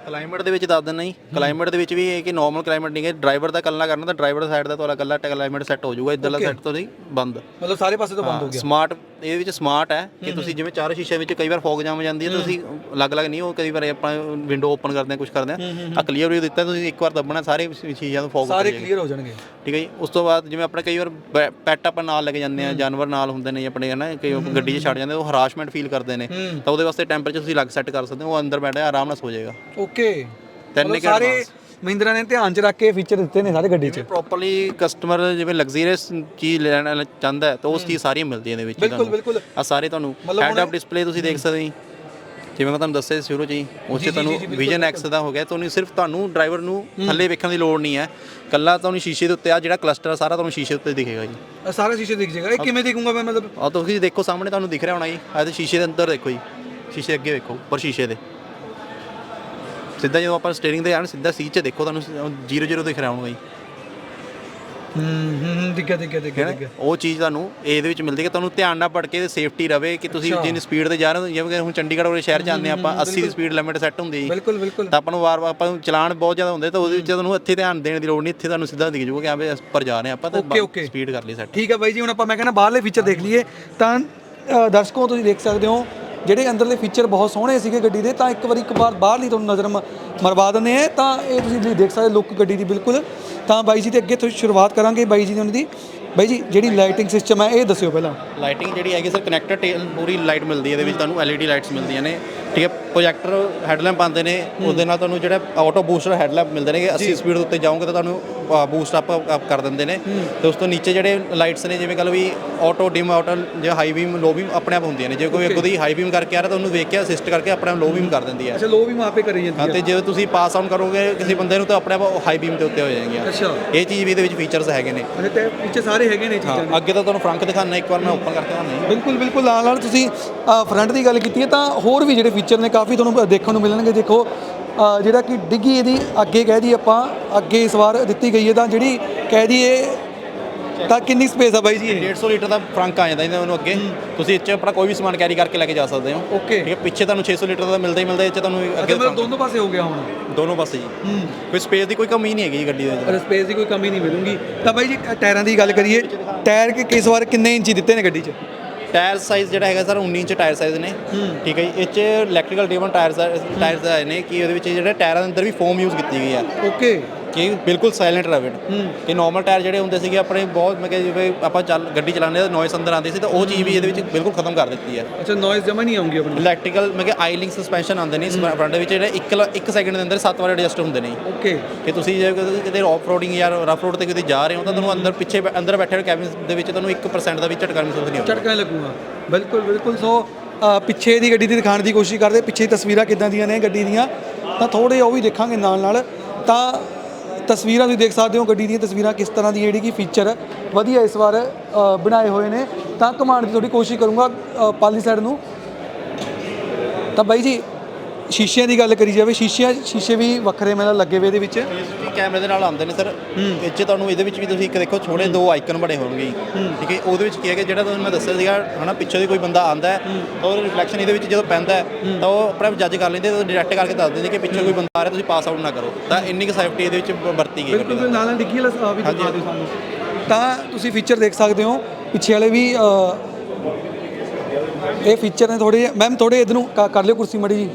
ਕਲਾਈਮੇਟ ਦੇ ਵਿੱਚ ਦੱਸ ਦਿੰਦਾ ਜੀ। ਕਲਾਈਮੇਟ ਦੇ ਵਿੱਚ ਵੀ ਇਹ ਕਿ ਨਾਰਮਲ ਕਲਾਈਮੇਟ ਨਹੀਂ ਹੈ। ਡਰਾਈਵਰ ਦਾ ਕੱਲਾ ਕਰਨਾ ਤਾਂ ਡਰਾਈਵਰ ਸਾਈਡ ਦਾ ਤੁਹਾਡਾ ਕੱਲਾ ਕਲਾਈਮੇਟ ਸੈੱਟ ਹੋ ਜਾਊਗਾ। ਇਧਰਲਾ ਸੈੱਟ ਤੋਂ ਨਹੀਂ ਬੰਦ। ਮਤਲਬ ਸਾਰੇ ਪਾਸੇ ਤੋਂ ਬੰਦ ਹੋ ਗਿਆ। ਸਮਾਰਟ ਇਹਦੇ ਵਿੱਚ ਸਮਾਰਟ ਹੈ ਕਿ ਤੁਸੀਂ ਜਿਵੇਂ ਚਾਰ ਸ਼ੀਸ਼ੇ ਵਿੱਚ ਕਈ ਵਾਰ ਫੌਗ ਜਾਮ ਜਾਂਦੀ ਹੈ ਤੁਸੀਂ ਅਲੱਗ-ਅਲੱਗ ਨਹੀਂ ਉਹ ਕਈ ਵਾਰ ਆਪਾਂ ਵਿੰਡੋ ਓਪਨ ਕਰਦੇ ਹਾਂ ਕੁਝ ਕਰਦੇ ਹਾਂ। ਆ ਕਲੀਅਰ ਵੀ ਦਿੱਤਾ ਤੁਸੀਂ ਇੱਕ ਵਾਰ ਦੱਬਣਾ ਸਾਰੇ ਸ਼ੀਸ਼ਿਆਂ ਤੋਂ ਫੌਗ ਸਾਰੇ ਕਲੀਅਰ ਹੋ ਜਾਣਗੇ। ਠੀਕ ਹੈ ਜੀ। ਉਸ ਤੋਂ ਬਾਅਦ ਜਿਵੇਂ ਆਪਣੇ ਕਈ ਵਾਰ ਪੈਟ ਆਪਾਂ ਨਾਲ ਲੈ ਕੇ ਜਾਂਦੇ ਆ ਜਾਨਵਰ ਨਾਲ ਹੁੰਦੇ ਨੇ ਆਪਣੇ ਹਨਾ ਕਈ ਉਹ ਗੱਡੀ 'ਚ ਛੱਡ ਜਾਂਦੇ ਉਹ ਹਰਾਸਮੈਂਟ ਫੀਲ ਕਰਦੇ ਨੇ। ਤਾਂ ਉਹਦੇ ਵਾਸਤੇ ਟੈਂਪਰੇਚਰ ਤੁਸੀਂ ਅਲੱਗ ਸੈੱਟ ਕਰ ਸਕਦੇ ਹੋ ਉਹ ਅੰਦਰ ਬੈਠਾ ਆਰਾਮ ਨਾਲ ਸੋ ਜਾਏਗਾ। ਓਕੇ ਤਿੰਨ ਕੇ ਸਾਰੇ ਮਹਿੰਦਰਾ ਨੇ ਧਿਆਨ ਚ ਰੱਖ ਕੇ ਫੀਚਰ ਦਿੱਤੇ ਨੇ ਸਾਰੇ ਗੱਡੀ 'ਚ। ਪ੍ਰੋਪਰਲੀ ਕਸਟਮਰ ਜਿਵੇਂ ਲਗਜ਼ਰੀਅਸ ਚੀਜ਼ ਲੈਣਾ ਚਾਹੁੰਦਾ ਹੈ ਤਾਂ ਉਸ ਚੀਜ਼ ਸਾਰੀਆਂ ਮਿਲਦੀਆਂ ਇਹਦੇ ਵਿੱਚ ਬਿਲਕੁਲ ਬਿਲਕੁਲ। ਆ ਸਾਰੇ ਤੁਹਾਨੂੰ ਹੈਡ ਅਪ ਡਿਸਪਲੇ ਤੁਸੀਂ ਦੇਖ ਸਕਦੇ ਹੋ ਜਿਵੇਂ ਮੈਂ ਤੁਹਾਨੂੰ ਦੱਸਿਆ ਸੀ ਸ਼ੁਰੂ ਚ ਹੀ ਉਸ ਤੁਹਾਨੂੰ ਵਿਜ਼ਨ ਐਕਸ ਦਾ ਹੋ ਗਿਆ ਤੁਹਾਨੂੰ ਸਿਰਫ ਤੁਹਾਨੂੰ ਡਰਾਈਵਰ ਨੂੰ ਥੱਲੇ ਵੇਖਣ ਦੀ ਲੋੜ ਨਹੀਂ ਹੈ। ਕੱਲਾ ਤੁਹਾਨੂੰ ਸ਼ੀਸ਼ੇ ਦੇ ਉੱਤੇ ਆ ਜਿਹੜਾ ਕਲਸਟਰ ਆ ਸਾਰਾ ਤੁਹਾਨੂੰ ਸ਼ੀਸ਼ੇ ਉੱਤੇ ਦਿਖੇਗਾ ਜੀ। ਸਾਰਾ ਸ਼ੀਸ਼ੇ ਦਿਖ ਜਾਏਗਾ। ਇਹ ਕਿਵੇਂ ਦੇਖੂੰਗਾ ਮੈਂ ਮਤਲਬ? ਆ ਤੁਸੀਂ ਦੇਖੋ ਸਾਹਮਣੇ ਤੁਹਾਨੂੰ ਦਿਖ ਰਿਹਾ ਹੋਣਾ ਜੀ। ਆ ਤੇ ਸ਼ੀਸ਼ੇ ਦੇ ਅੰਦਰ ਦੇਖੋ ਜੀ। ਸ਼ੀਸ਼ੇ ਅੱਗੇ ਵੇਖੋ ਉੱਪਰ ਸ਼ੀਸ਼ੇ ਦੇ। ਸਿੱਧਾ ਜਦੋਂ ਆਪਾਂ ਸਟੀਅਰਿੰਗ ਦੇ ਆਣ ਸਿੱਧਾ ਸੀ 'ਚ ਦੇਖੋ ਤੁਹਾਨੂੰ 00 ਦਿਖ ਰਿਹਾ ਹੋਣਾ ਜੀ। ਹੂੰ ਹੂੰ ਦਿਖਿਆ ਦਿਖਿਆ ਦਿਖਿਆ ਉਹ ਚੀਜ਼ ਤੁਹਾਨੂੰ ਇਹਦੇ ਵਿੱਚ ਮਿਲਦੀ ਹੈ ਤੁਹਾਨੂੰ ਧਿਆਨ ਨਾਲ ਪੜ ਕੇ ਸੇਫਟੀ ਰਵੇ ਕਿ ਤੁਸੀਂ ਜਿੰਨੀ ਸਪੀਡ ਤੇ ਜਾ ਰਹੇ ਹੋ ਜਿਵੇਂ ਕਿ ਹੁਣ ਚੰਡੀਗੜ੍ਹ ਵਾਲੇ ਸ਼ਹਿਰ ਜਾਂਦੇ ਆਪਾਂ 80 ਦੀ ਸਪੀਡ ਲਿਮਿਟ ਸੈੱਟ ਹੁੰਦੀ ਹੈ ਬਿਲਕੁਲ ਬਿਲਕੁਲ। ਤਾਂ ਆਪਾਂ ਨੂੰ ਵਾਰ-ਵਾਰ ਆਪਾਂ ਨੂੰ ਚਲਾਨ ਬਹੁਤ ਜ਼ਿਆਦਾ ਹੁੰਦੇ ਤਾਂ ਉਹਦੇ ਵਿੱਚ ਤੁਹਾਨੂੰ ਇੱਥੇ ਧਿਆਨ ਦੇਣ ਦੀ ਲੋੜ ਨਹੀਂ ਇੱਥੇ ਤੁਹਾਨੂੰ ਸਿੱਧਾ ਦਿਖ ਜਾਊਗਾ ਕਿ ਆਪੇ ਪਰ ਜਾ ਰਹੇ ਹਾਂ ਆਪਾਂ. ਤਾਂ ਸਪੀਡ ਕਰ ਲਈ ਸੈੱਟ ਠੀਕ ਹੈ ਬਾਈ ਜੀ ਹੁਣ ਆਪਾਂ ਮੈਂ ਕਹਿੰਦਾ ਬਾਹਰਲੇ ਫੀਚਰ ਦੇਖ ਲਈਏ ਤਾਂ ਦਰਸ਼ਕੋ ਤੁਸੀਂ ਦੇਖ ਸਕਦੇ ਹੋ ਜਿਹੜੇ ਅੰਦਰਲੇ ਫੀਚਰ ਬਹੁਤ ਸੋਹਣੇ ਸੀਗੇ ਗੱਡੀ ਦੇ ਤਾਂ ਇੱਕ ਵਾਰੀ ਇੱਕ ਵਾਰ ਬਾਹਰਲੀ ਤੁਹਾਨੂੰ ਨਜ਼ਰ ਮਰਵਾ ਦਿੰਦੇ ਆ ਤਾਂ ਇਹ ਤੁਸੀਂ ਦੇਖ ਸਕਦੇ ਲੁੱਕ ਗੱਡੀ ਦੀ ਬਿਲਕੁਲ। ਤਾਂ ਬਾਈ ਜੀ ਤੇ ਅੱਗੇ ਤੋਂ ਸ਼ੁਰੂਆਤ ਕਰਾਂਗੇ ਬਾਈ ਜੀ ਦੀ ਉਹਨਾਂ ਦੀ। ਬਾਈ ਜੀ ਜਿਹੜੀ ਲਾਈਟਿੰਗ ਸਿਸਟਮ ਹੈ ਇਹ ਦੱਸਿਓ ਪਹਿਲਾਂ। ਲਾਈਟਿੰਗ ਜਿਹੜੀ ਹੈਗੀ ਸਰ ਕਨੈਕਟਡ ਪੂਰੀ ਲਾਈਟ ਮਿਲਦੀ ਹੈ ਇਹਦੇ ਵਿੱਚ ਤੁਹਾਨੂੰ LED ਲਾਈਟਸ ਮਿਲਦੀਆਂ ਨੇ। ਠੀਕ ਹੈ ਪ੍ਰੋਜੈਕਟਰ ਹੈਡਲੈਂਪ ਆਉਂਦੇ ਨੇ ਉਹਦੇ ਨਾਲ ਤੁਹਾਨੂੰ ਜਿਹੜਾ ਆਟੋ ਬੂਸਟਰ ਹੈਡਲੈਂਪ ਮਿਲਦੇ ਨੇ ਕਿ 80 ਸਪੀਡ ਉੱਤੇ ਜਾਓਗੇ ਤਾਂ ਤੁਹਾਨੂੰ ਬੂਸਟ ਅਪ ਕਰ ਦਿੰਦੇ ਨੇ। ਤੇ ਉਸ ਤੋਂ ਨੀਚੇ ਜਿਹੜੇ ਲਾਈਟਸ ਨੇ ਜਿਵੇਂ ਕਹ ਲਓ ਵੀ ਆਟੋ ਡਿਮ ਆਟੋ ਜਾਂ ਹਾਈ ਬੀਮ ਲੋ ਬੀਮ ਆਪਣੇ ਆਪ ਹੁੰਦੀਆਂ ਨੇ। ਜੇ ਕੋਈ ਅੱਗੋਂ ਦੀ ਹਾਈ ਬੀਮ ਕਰਕੇ ਆ ਰਿਹਾ ਤਾਂ ਉਹਨੂੰ ਵੇਖ ਕੇ ਅਸਿਸਟ ਕਰਕੇ ਆਪਣੇ ਆਪ ਲੋ ਬੀਮ ਕਰ ਦਿੰਦੀ ਹੈ। ਅੱਛਾ ਲੋ ਵੀ ਮਾਪੇ ਕਰੀ ਜਾਂਦੀ ਹਾਂ ਤੇ ਜਦੋਂ ਤੁਸੀਂ ਪਾਸ ਆਨ ਕਰੋਗੇ ਕਿਸੇ ਬੰਦੇ ਨੂੰ ਤਾਂ ਆਪਣੇ ਆਪ ਹਾਈ ਬੀਮ ਦੇ ਉੱਤੇ ਹੋ ਜਾਏਗੀਆਂ ਅੱਛਾ। ਇਹ ਚੀਜ਼ ਵੀ ਇਹਦੇ ਵਿੱਚ ਫੀਚਰਸ ਹੈਗੇ ਨੇ। ਅੱਛਾ ਤੇ ਪਿੱਛੇ ਸਾਰੇ ਹੈਗੇ ਨੇ ਚੀਜ਼ਾਂ ਅੱਗੇ ਤਾਂ ਤੁਹਾਨੂੰ ਫਰੰਟ ਦਿਖਾਣਾ ਇੱਕ ਵਾਰ ਮੈਂ ਓਪਨ ਕਰਕੇ ਦਿਖਾਉਣਾ ਬਿਲਕੁਲ ਬਿਲਕੁਲ। ਨਾਲ ਨਾਲ ਤੁਸੀਂ ਫਰੰਟ ਦੀ ਗੱਲ ਕੀਤੀ ਹੈ ਤਾਂ ਹੋਰ ਵੀ ਜਿਹੜੇ ਫੀਚਰ ਨੇ ਕਾਫੀ ਤੁਹਾਨੂੰ ਦੇਖਣ ਨੂੰ ਮਿਲਣਗੇ। ਦੇਖੋ ਜਿਹੜਾ ਕਿ ਡਿੱਗੀ ਇਹਦੀ ਅੱਗੇ ਕਹਿ ਦਈਏ ਆਪਾਂ ਅੱਗੇ ਇਸ ਵਾਰ ਦਿੱਤੀ ਗਈ ਹੈ ਤਾਂ ਜਿਹੜੀ ਕਹਿ ਦਈਏ ਤਾਂ ਕਿੰਨੀ ਸਪੇਸ ਆ ਬਾਈ ਜੀ ਇਹ? 150 ਲੀਟਰ ਦਾ ਫਰੰਕ ਆ ਜਾਂਦਾ ਇਹਨਾਂ ਨੂੰ ਅੱਗੇ। ਤੁਸੀਂ 'ਚ ਆਪਣਾ ਕੋਈ ਵੀ ਸਮਾਨ ਕੈਰੀ ਕਰਕੇ ਲੈ ਕੇ ਜਾ ਸਕਦੇ ਹੋ। ਓਕੇ ਠੀਕ ਹੈ ਪਿੱਛੇ ਤੁਹਾਨੂੰ 600 ਲੀਟਰ ਦਾ ਮਿਲਦਾ ਹੀ ਮਿਲਦਾ 'ਚ ਤੁਹਾਨੂੰ ਅੱਗੇ ਮਤਲਬ ਦੋਨੋਂ ਪਾਸੇ ਹੋ ਗਿਆ ਹੁਣ? ਦੋਨੋਂ ਪਾਸੇ ਜੀ। ਕੋਈ ਸਪੇਸ ਦੀ ਕੋਈ ਕਮੀ ਨਹੀਂ ਹੈਗੀ ਜੀ ਗੱਡੀ ਦੇ ਵਿੱਚ। ਸਪੇਸ ਦੀ ਕੋਈ ਕਮੀ ਨਹੀਂ ਮਿਲੂਗੀ ਤਾਂ ਬਾਈ ਜੀ ਟਾਇਰਾਂ ਦੀ ਗੱਲ ਕਰੀਏ ਟਾਇਰ ਕਿ ਕਿਸ ਵਾਰ ਕਿੰਨੇ ਇੰਚੀ ਦਿੱਤੇ ਨੇ ਗੱਡੀ 'ਚ? ਟਾਇਰ ਸਾਈਜ਼ ਜਿਹੜਾ ਹੈਗਾ ਸਰ 19 ਇੰਚ ਟਾਇਰ ਸਾਈਜ਼ ਨੇ। ਠੀਕ ਹੈ ਜੀ ਇਹ 'ਚ ਇਲੈਕਟ੍ਰੀਕਲ ਡਿਵਨ ਟਾਇਰਸ ਟਾਇਰਸ ਆਏ ਨੇ ਕਿ ਉਹਦੇ ਵਿੱਚ ਜਿਹੜੇ ਟਾਇਰਾਂ ਦੇ ਅੰਦਰ ਵੀ ਫੋਮ ਯੂਜ਼ ਕੀਤੀ ਗਈ ਹੈ ਓਕੇ। ਕਿ ਬਿਲਕੁਲ ਸਾਇਲੈਂਟ ਰਵੇ ਕਿ ਨਾਰਮਲ ਟਾਇਰ ਜਿਹੜੇ ਹੁੰਦੇ ਸੀਗੇ ਆਪਣੇ ਬਹੁਤ ਮੈਂ ਕਿਹਾ ਜਿਵੇਂ ਆਪਾਂ ਚੱਲ ਗੱਡੀ ਚਲਾਉਂਦੇ ਤਾਂ ਨੋਇਸ ਅੰਦਰ ਆਉਂਦੀ ਸੀ ਤਾਂ ਉਹ ਚੀਜ਼ ਵੀ ਇਹਦੇ ਵਿੱਚ ਬਿਲਕੁਲ ਖਤਮ ਕਰ ਦਿੱਤੀ ਹੈ। ਅੱਛਾ ਨੋਇਜ਼ ਜਮਾ ਨਹੀਂ ਆਉਂਗੀ ਆਪਣੀ ਇਲੈਕਟ੍ਰੀਕਲ ਮੈਂ ਕਿਹਾ ਆਈ ਲਿੰਕ ਸਸਪੈਂਸ਼ਨ ਆਉਂਦੇ ਨੇ ਫਰੰਟ ਦੇ ਵਿੱਚ ਜਿਹੜੇ 1 1 ਸੈਕਿੰਡ ਦੇ ਅੰਦਰ 7 ਵਾਰ ਐਡਜਸਟ ਹੁੰਦੇ ਨੇ। ਓਕੇ ਕਿ ਤੁਸੀਂ ਜੇ ਕਿਤੇ- ਆਫ ਰੋਡਿੰਗ ਜਾਂ ਰਫ ਰੋਡ ਤੇ ਕਿਤੇ ਜਾ ਰਹੇ ਹੋ ਤਾਂ ਤੁਹਾਨੂੰ ਅੰਦਰ ਪਿੱਛੇ ਅੰਦਰ ਬੈਠੇ ਹੋਏ ਕੈਬਿਨ ਦੇ ਵਿੱਚ ਤੁਹਾਨੂੰ 1% ਦਾ ਵੀ ਝਟਕਾ ਮਹਿਸੂਸ ਨਹੀਂ ਹੋਊਗਾ ਝਟਕਾ ਲੱਗੂਗਾ। ਬਿਲਕੁਲ ਬਿਲਕੁਲ। ਸੋ ਪਿੱਛੇ ਦੀ ਗੱਡੀ ਦੀ ਦਿਖਾਉਣ ਦੀ ਕੋਸ਼ਿਸ਼ ਕਰਦੇ ਪਿੱਛੇ ਤਸਵੀਰਾਂ ਕਿੱਦਾਂ ਦੀਆਂ ਨੇ ਗੱਡੀ ਦੀਆਂ ਤਾਂ ਥੋੜੇ ਉਹ ਵੀ ਦੇਖਾਂਗੇ ਨਾਲ ਨਾਲ ਤਾਂ ਤਸਵੀਰਾਂ ਤੁਸੀਂ ਦੇਖ ਸਕਦੇ ਹੋ, ਗੱਡੀ ਦੀਆਂ ਤਸਵੀਰਾਂ ਕਿਸ ਤਰ੍ਹਾਂ ਦੀ ਜਿਹੜੀ ਕਿ ਫੀਚਰ ਵਧੀਆ ਇਸ ਵਾਰ ਬਣਾਏ ਹੋਏ ਨੇ। ਤਾਂ ਘੁਮਾਉਣ ਦੀ ਥੋੜੀ ਕੋਸ਼ਿਸ਼ ਕਰੂੰਗਾ ਪਾਲੀ ਸਾਈਡ ਨੂੰ। ਤਾਂ ਬਾਈ ਜੀ, ਸ਼ੀਸ਼ਿਆਂ ਦੀ ਗੱਲ ਕਰੀ ਜਾਵੇ ਸ਼ੀਸ਼ੇ ਸ਼ੀਸ਼ੇ ਵੀ ਵੱਖਰੇ ਮੈਨੂੰ ਲੱਗੇ ਹੋਏ ਇਹਦੇ ਵਿੱਚ। ਕੈਮਰੇ ਦੇ ਨਾਲ ਆਉਂਦੇ ਨੇ ਸਰ। ਇਹ 'ਚ ਤੁਹਾਨੂੰ ਇਹਦੇ ਵਿੱਚ ਵੀ ਤੁਸੀਂ ਇੱਕ ਦੇਖੋ ਛੋੜੇ ਦੋ ਆਈਕਨ ਬਣੇ ਹੋਣਗੇ। ਠੀਕ ਹੈ ਉਹਦੇ ਵਿੱਚ ਕੀ ਹੈ ਕਿ ਜਿਹੜਾ ਤੁਹਾਨੂੰ ਮੈਂ ਦੱਸਿਆ ਸੀਗਾ ਹਨਾ ਪਿੱਛੇ ਦੀ ਕੋਈ ਬੰਦਾ ਆਂਦਾ ਹੈ ਤਾਂ ਉਹ ਰਿਫਲੈਕਸ਼ਨ ਇਹਦੇ ਵਿੱਚ ਜਦੋਂ ਪੈਂਦਾ ਹੈ ਤਾਂ ਉਹ ਆਪਣਾ ਜੱਜ ਕਰ ਲੈਂਦੇ ਤਾਂ ਡਾਇਰੈਕਟ ਕਰਕੇ ਦੱਸ ਦਿੰਦੇ ਕਿ ਪਿੱਛੇ ਕੋਈ ਬੰਦਾ ਆ ਰਿਹਾ ਤੁਸੀਂ ਪਾਸ ਆਊਟ ਨਾ ਕਰੋ। ਤਾਂ ਇੰਨੀ ਕੁ ਸੇਫਟੀ ਇਹਦੇ ਵਿੱਚ ਵਰਤੀ ਗਈ ਬਿਲਕੁਲ। ਨਾਲ ਨਾਲ ਡਿੱਗੀ ਵਾਲਾ ਵੀ। ਦਿਖਾ ਦਿਓ ਸਾਨੂੰ। ਤਾਂ ਤੁਸੀਂ ਫੀਚਰ ਦੇਖ ਸਕਦੇ ਹੋ ਪਿੱਛੇ ਵਾਲੇ ਵੀ ਇਹ ਫੀਚਰ ਨੇ ਥੋੜੇ ਮੈਮ ਥੋੜੇ ਇਧਰ ਨੂੰ ਕਰ ਲਿਓ ਕੁਰਸੀ ਮੜੀ ਜੀ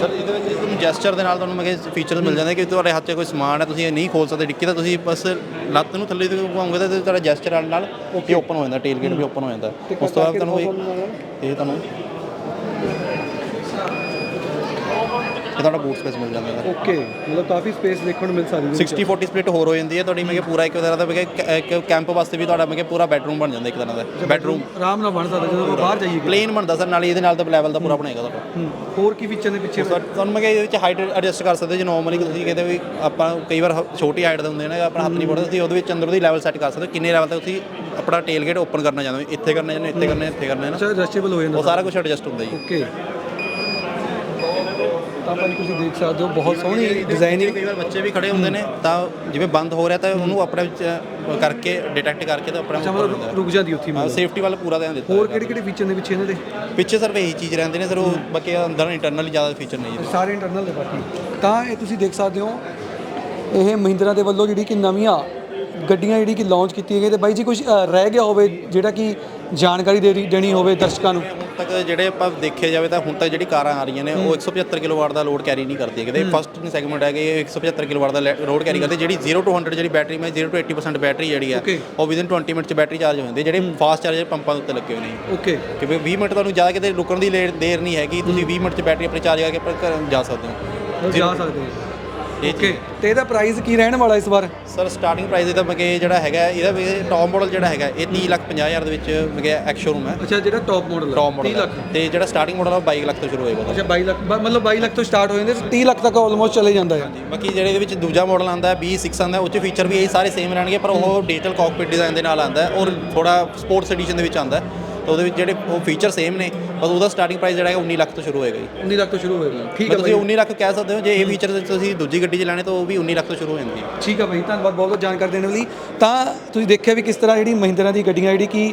ਸਰ ਇਹਦੇ ਵਿੱਚ ਤੁਹਾਨੂੰ ਜੈਸਚਰ ਦੇ ਨਾਲ ਤੁਹਾਨੂੰ ਮੈਂ ਕਿਹਾ ਫੀਚਰਸ ਮਿਲ ਜਾਂਦੇ ਕਿ ਤੁਹਾਡੇ ਹੱਥ 'ਚ ਕੋਈ ਸਮਾਨ ਹੈ ਤੁਸੀਂ ਇਹ ਨਹੀਂ ਖੋਲ ਸਕਦੇ ਡਿੱਕੀ ਤਾਂ ਤੁਸੀਂ ਬਸ ਲੱਤ ਨੂੰ ਥੱਲੇ ਤੋਂ ਘੁਮਾਉਂਗੇ ਤਾਂ ਤੁਹਾਡਾ ਜੈਸਚਰ ਨਾਲ ਨਾਲ ਇਹ ਓਪਨ ਹੋ ਜਾਂਦਾ ਟੇਲ ਗੇਟ ਵੀ ਓਪਨ ਹੋ ਜਾਂਦਾ। ਉਸ ਤੋਂ ਬਾਅਦ ਤੁਹਾਨੂੰ ਇਹ ਤੁਹਾਨੂੰ ਇਹ ਤੁਹਾਡਾ ਬੂਟ ਸਪੇਸ ਮਿਲ ਜਾਂਦਾ ਹੈ ਓਕੇ ਮਤਲਬ ਕਾਫੀ ਸਪੇਸ ਦੇਖਣ ਨੂੰ ਮਿਲ ਸਕਦੀ 60 40 ਸਪਲਿਟ ਹੋਰ ਹੋ ਜਾਂਦੀ ਹੈ ਤੁਹਾਡੀ ਮੈਂ ਪੂਰਾ ਇੱਕ ਤਰ੍ਹਾਂ ਦਾ ਮੈਂ ਇੱਕ ਕੈਂਪ ਵਾਸਤੇ ਵੀ ਤੁਹਾਡਾ ਮੈਂ ਪੂਰਾ ਬੈਡਰੂਮ ਬਣ ਜਾਂਦਾ ਇੱਕ ਤਰ੍ਹਾਂ ਦਾ ਬੈਡਰੂਮ ਆਰਾਮ ਨਾਲ ਬਣ ਸਕਦਾ ਜਦੋਂ ਬਾਹਰ ਜਾਈਏ। ਪਲੇਨ ਬਣਦਾ ਸਰ ਨਾਲ ਇਹਦੇ ਨਾਲ ਤਾਂ ਲੈਵਲ ਦਾ ਪੂਰਾ ਬਣੇਗਾ ਤੁਹਾਡਾ। ਹੋਰ ਕੀ ਫੀਚਰ ਨੇ ਪਿੱਛੇ? ਸਰ ਤੁਹਾਨੂੰ ਮੈਂ ਕਿਹਾ ਇਹਦੇ ਵਿੱਚ ਹਾਈਟ ਐਡਜਸਟ ਕਰ ਸਕਦੇ ਜੇ ਨਾਰਮਲੀ ਤੁਸੀਂ ਕਹਿੰਦੇ ਵੀ ਆਪਾਂ ਕਈ ਵਾਰ ਛੋਟੀ ਹਾਈਟ ਦੇ ਹੁੰਦੇ ਨੇ ਆਪਣਾ ਹੱਥ ਨਹੀਂ ਵੜਦਾ ਤੁਸੀਂ ਉਹਦੇ ਵਿੱਚ ਅੰਦਰ ਦੀ ਲੈਵਲ ਸੈੱਟ ਕਰ ਸਕਦੇ ਕਿੰਨੇ ਲੈਵਲ ਤੱਕ ਤੁਸੀਂ ਆਪਣਾ ਟੇਲ ਗੇਟ ਓਪਨ ਕਰਨਾ ਚਾਹੁੰਦੇ ਇੱਥੇ ਕਰਨਾ ਚਾਹੁੰਦੇ ਇੱਥੇ ਕਰਨਾ ਇੱਥੇ ਕਰਨਾ ਹੈ ਨਾ। ਅੱਛਾ ਐਡਜਸਟੇਬਲ ਹੋ ਜਾਂਦਾ। ਉਹ ਸਾਰਾ ਕੁਝ ਐਡਜਸਟ ਹੁੰਦਾ ਜੀ। ਓਕੇ ਤਾਂ ਭਾਈ ਤੁਸੀਂ ਦੇਖ ਸਕਦੇ ਹੋ ਬਹੁਤ ਸੋਹਣੀ ਡਿਜ਼ਾਈਨਿੰਗ ਕਈ ਵਾਰ ਬੱਚੇ ਵੀ ਖੜੇ ਹੁੰਦੇ ਨੇ ਤਾਂ ਜਿਵੇਂ ਬੰਦ ਹੋ ਰਿਹਾ ਤਾਂ ਉਹਨੂੰ ਆਪਣੇ ਵਿੱਚ ਕਰਕੇ ਡਿਟੈਕਟ ਕਰਕੇ ਤਾਂ ਆਪਣੇ ਮਤਲਬ ਰੁਕ ਜਾਂਦੀ ਉੱਥੇ ਹੀ ਮਤਲਬ। ਸੇਫਟੀ ਵੱਲ ਪੂਰਾ ਧਿਆਨ ਦਿੱਤਾ ਹੋਰ। ਕਿਹੜੇ ਕਿਹੜੇ ਫੀਚਰ ਨੇ ਪਿੱਛੇ ਇਹਨਾਂ ਦੇ? ਪਿੱਛੇ ਸਰ ਇਹੀ ਚੀਜ਼ ਰਹਿੰਦੇ ਨੇ ਸਰ ਉਹ ਬਾਕੀ ਅੰਦਰ ਇੰਟਰਨਲੀ ਜ਼ਿਆਦਾ ਫੀਚਰ ਨਹੀਂ ਜੀ। ਸਾਰੇ ਇੰਟਰਨਲ ਦੇ ਬਾਕੀ। ਤਾਂ ਇਹ ਤੁਸੀਂ ਦੇਖ ਸਕਦੇ ਹੋ ਇਹ ਮਹਿੰਦਰਾ ਦੇ ਵੱਲੋਂ ਜਿਹੜੀ ਕਿ ਨਵੀਆਂ ਗੱਡੀਆਂ ਜਿਹੜੀ ਕਿ ਲਾਂਚ ਕੀਤੀ ਗਈ ਤੇ ਬਾਈ ਜੀ ਕੁਝ ਰਹਿ ਗਿਆ ਹੋਵੇ ਜਿਹੜਾ ਕਿ ਜਾਣਕਾਰੀ ਦੇ ਦੇਣੀ ਹੋਵੇ ਦਰਸ਼ਕਾਂ ਨੂੰ। ਤੱਕ ਜਿਹੜੇ ਆਪਾਂ ਦੇਖਿਆ ਜਾਵੇ ਤਾਂ ਹੁਣ ਤੱਕ ਜਿਹੜੀ ਕਾਰਾਂ ਆ ਰਹੀਆਂ ਨੇ ਉਹ 175 ਕਿਲੋਵਾਟ ਦਾ ਲੋਡ ਕੈਰੀ ਨਹੀਂ ਕਰਦੀ ਕਿਤੇ ਫਸਟ ਸੈਗਮੈਂਟ ਹੈਗੇ ਇਹ 175 ਕਿਲੋਵਾਟ ਦਾ ਲੋਡ ਕੈਰੀ ਕਰਦੇ ਜਿਹੜੀ 0 ਟੂ 100 ਜਿਹੜੀ ਬੈਟਰੀ ਮੈਂ 0 ਟੂ 80% ਬੈਟਰੀ ਜਿਹੜੀ ਆ Okay. ਉਹ ਵਿਦਿਨ 20 ਮਿੰਟ ਚ ਬੈਟਰੀ ਚਾਰਜ ਹੋ ਜਾਂਦੀ ਹੈ, ਜਿਹੜੇ ਫਾਸਟ ਚਾਰਜਰ ਪੰਪਾਂ ਦੇ ਉੱਤੇ ਲੱਗੇ ਹੋਏ ਨੇ। ਓਕੇ ਕਿ ਵੀ 20 ਮਿੰਟ ਤੁਹਾਨੂੰ ਜ਼ਿਆਦਾ ਕਿਤੇ ਰੁਕਣ ਦੀ ਦੇਰ ਨਹੀਂ ਹੈਗੀ ਤੁਸੀਂ 20 ਮਿੰਟ ਚ ਬੈਟਰੀ ਆਪਣੀ ਚਾਰਜ ਕਰਕੇ ਆਪਣੇ ਘਰ ਜਾ ਸਕਦੇ ਹੋ। ਜਾ ਸਕਦੇ ਹੋ। ਓਕੇ ਤੇ ਇਹਦਾ ਪ੍ਰਾਈਸ ਕੀ ਰਹਿਣ ਵਾਲਾ ਇਸ ਵਾਰ? ਸਰ ਸਟਾਰਟਿੰਗ ਪ੍ਰਾਈਸ ਇਹਦਾ ਮਗੇ ਜਿਹੜਾ ਹੈਗਾ ਇਹਦਾ ਵੀ ਟੌਪ ਮਾਡਲ ਜਿਹੜਾ ਹੈਗਾ ਇਹ 30 ਲੱਖ 50 ਹਜ਼ਾਰ ਦੇ ਵਿੱਚ ਮਗੇ ਐਕਸ ਸ਼ੋਰੂਮ ਹੈ। ਅੱਛਾ ਜਿਹੜਾ ਟੌਪ ਮਾਡਲ ਹੈ ਟੌਪ 30 ਮਾਡਲ ਲੱਖ। ਤੇ ਜਿਹੜਾ ਸਟਾਰਟਿੰਗ ਮਾਡਲ ਉਹ 22 ਲੱਖ ਤੋਂ ਸ਼ੁਰੂ ਹੋਏਗਾ। ਅੱਛਾ 22 ਲੱਖ ਬ- ਮਤਲਬ 22 ਲੱਖ ਤੋਂ ਸਟਾਰਟ ਹੋ ਜਾਂਦੇ 30 ਲੱਖ ਤੱਕ ਆਲਮੋਸਟ ਚਲੇ ਜਾਂਦਾ ਹੈ। ਬਾਕੀ ਜਿਹੜੇ ਇਹਦੇ ਵਿੱਚ ਦੂਜਾ ਮਾਡਲ ਆਂਦਾ ਹੈ B6 ਆਂਦਾ ਉਹ 'ਚ ਫੀਚਰ ਵੀ ਇਹ ਸਾਰੇ ਸੇਮ ਰਹਿਣਗੇ ਪਰ ਉਹ ਡਿਜੀਟਲ ਕਾਕਪਿਟ ਡਿਜ਼ਾਈਨ ਦੇ ਨਾਲ ਆਂਦਾ ਹੈ ਔਰ ਥੋੜਾ ਸਪੋਰਟਸ ਐਡੀਸ਼ਨ ਦੇ ਵਿੱਚ ਆਂਦਾ ਹੈ। ਤਾਂ ਉਹਦੇ ਵਿੱਚ ਜਿਹੜੇ ਉਹ ਫੀਚਰ ਸੇਮ ਨੇ ਬਸ ਉਹਦਾ ਸਟਾਰਟਿੰਗ ਪ੍ਰਾਈਸ ਜਿਹੜਾ ਹੈ 19 ਲੱਖ ਤੋਂ ਸ਼ੁਰੂ ਹੋਏਗਾ ਜੀ। 19 ਲੱਖ ਤੋਂ ਸ਼ੁਰੂ ਹੋਏਗਾ। ਠੀਕ ਹੈ ਤੁਸੀਂ ਬਾਈ। 19 ਲੱਖ ਕਹਿ ਸਕਦੇ ਹੋ ਜੇ ਇਹ ਫੀਚਰ ਤੁਸੀਂ ਦੂਜੀ ਗੱਡੀ 'ਚ ਲੈਣੇ ਤਾਂ ਉਹ ਵੀ 19 ਲੱਖ ਤੋਂ ਸ਼ੁਰੂ ਹੋ ਜਾਂਦੀ ਹੈ। ਠੀਕ ਹੈ ਬਾਈ ਧੰਨਵਾਦ ਬਹੁਤ ਬਹੁਤ ਜਾਣਕਾਰੀ ਦੇਣ ਲਈ। ਤਾਂ ਤੁਸੀਂ ਦੇਖਿਆ ਵੀ ਕਿਸ ਤਰ੍ਹਾਂ ਜਿਹੜੀ ਮਹਿੰਦਰਾ ਦੀ ਗੱਡੀਆਂ ਜਿਹੜੀ ਕਿ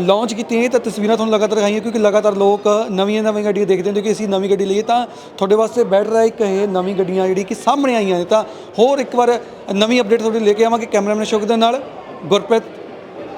ਲਾਂਚ ਕੀਤੀਆਂ ਇਹ ਤਾਂ ਤਸਵੀਰਾਂ ਤੁਹਾਨੂੰ ਲਗਾਤਾਰ ਦਿਖਾਈਆਂ ਕਿਉਂਕਿ ਲਗਾਤਾਰ ਲੋਕ ਨਵੀਆਂ ਨਵੀਆਂ ਗੱਡੀਆਂ ਦੇਖਦੇ ਹੁੰਦੇ ਕਿ ਅਸੀਂ ਨਵੀਂ ਗੱਡੀ ਲਈਏ ਤਾਂ ਤੁਹਾਡੇ ਵਾਸਤੇ ਬੈਟਰ ਹੈ ਇੱਕ ਇਹ ਨਵੀਂ ਗੱਡੀਆਂ ਜਿਹੜੀ ਕਿ ਸਾਹਮਣੇ ਆਈਆਂ ਨੇ। ਤਾਂ ਹੋਰ ਇੱਕ ਵਾਰ ਨਵੀਂ ਅਪਡੇਟ ਤੁਹਾਡੇ ਲੈ ਕੇ ਆਵਾਂਗੇ ਕੈਮਰਾਮੈਨ ਅਸ਼ੋਕ ਦੇ ਨਾਲ। ਗੁਰਪ੍ਰੀਤ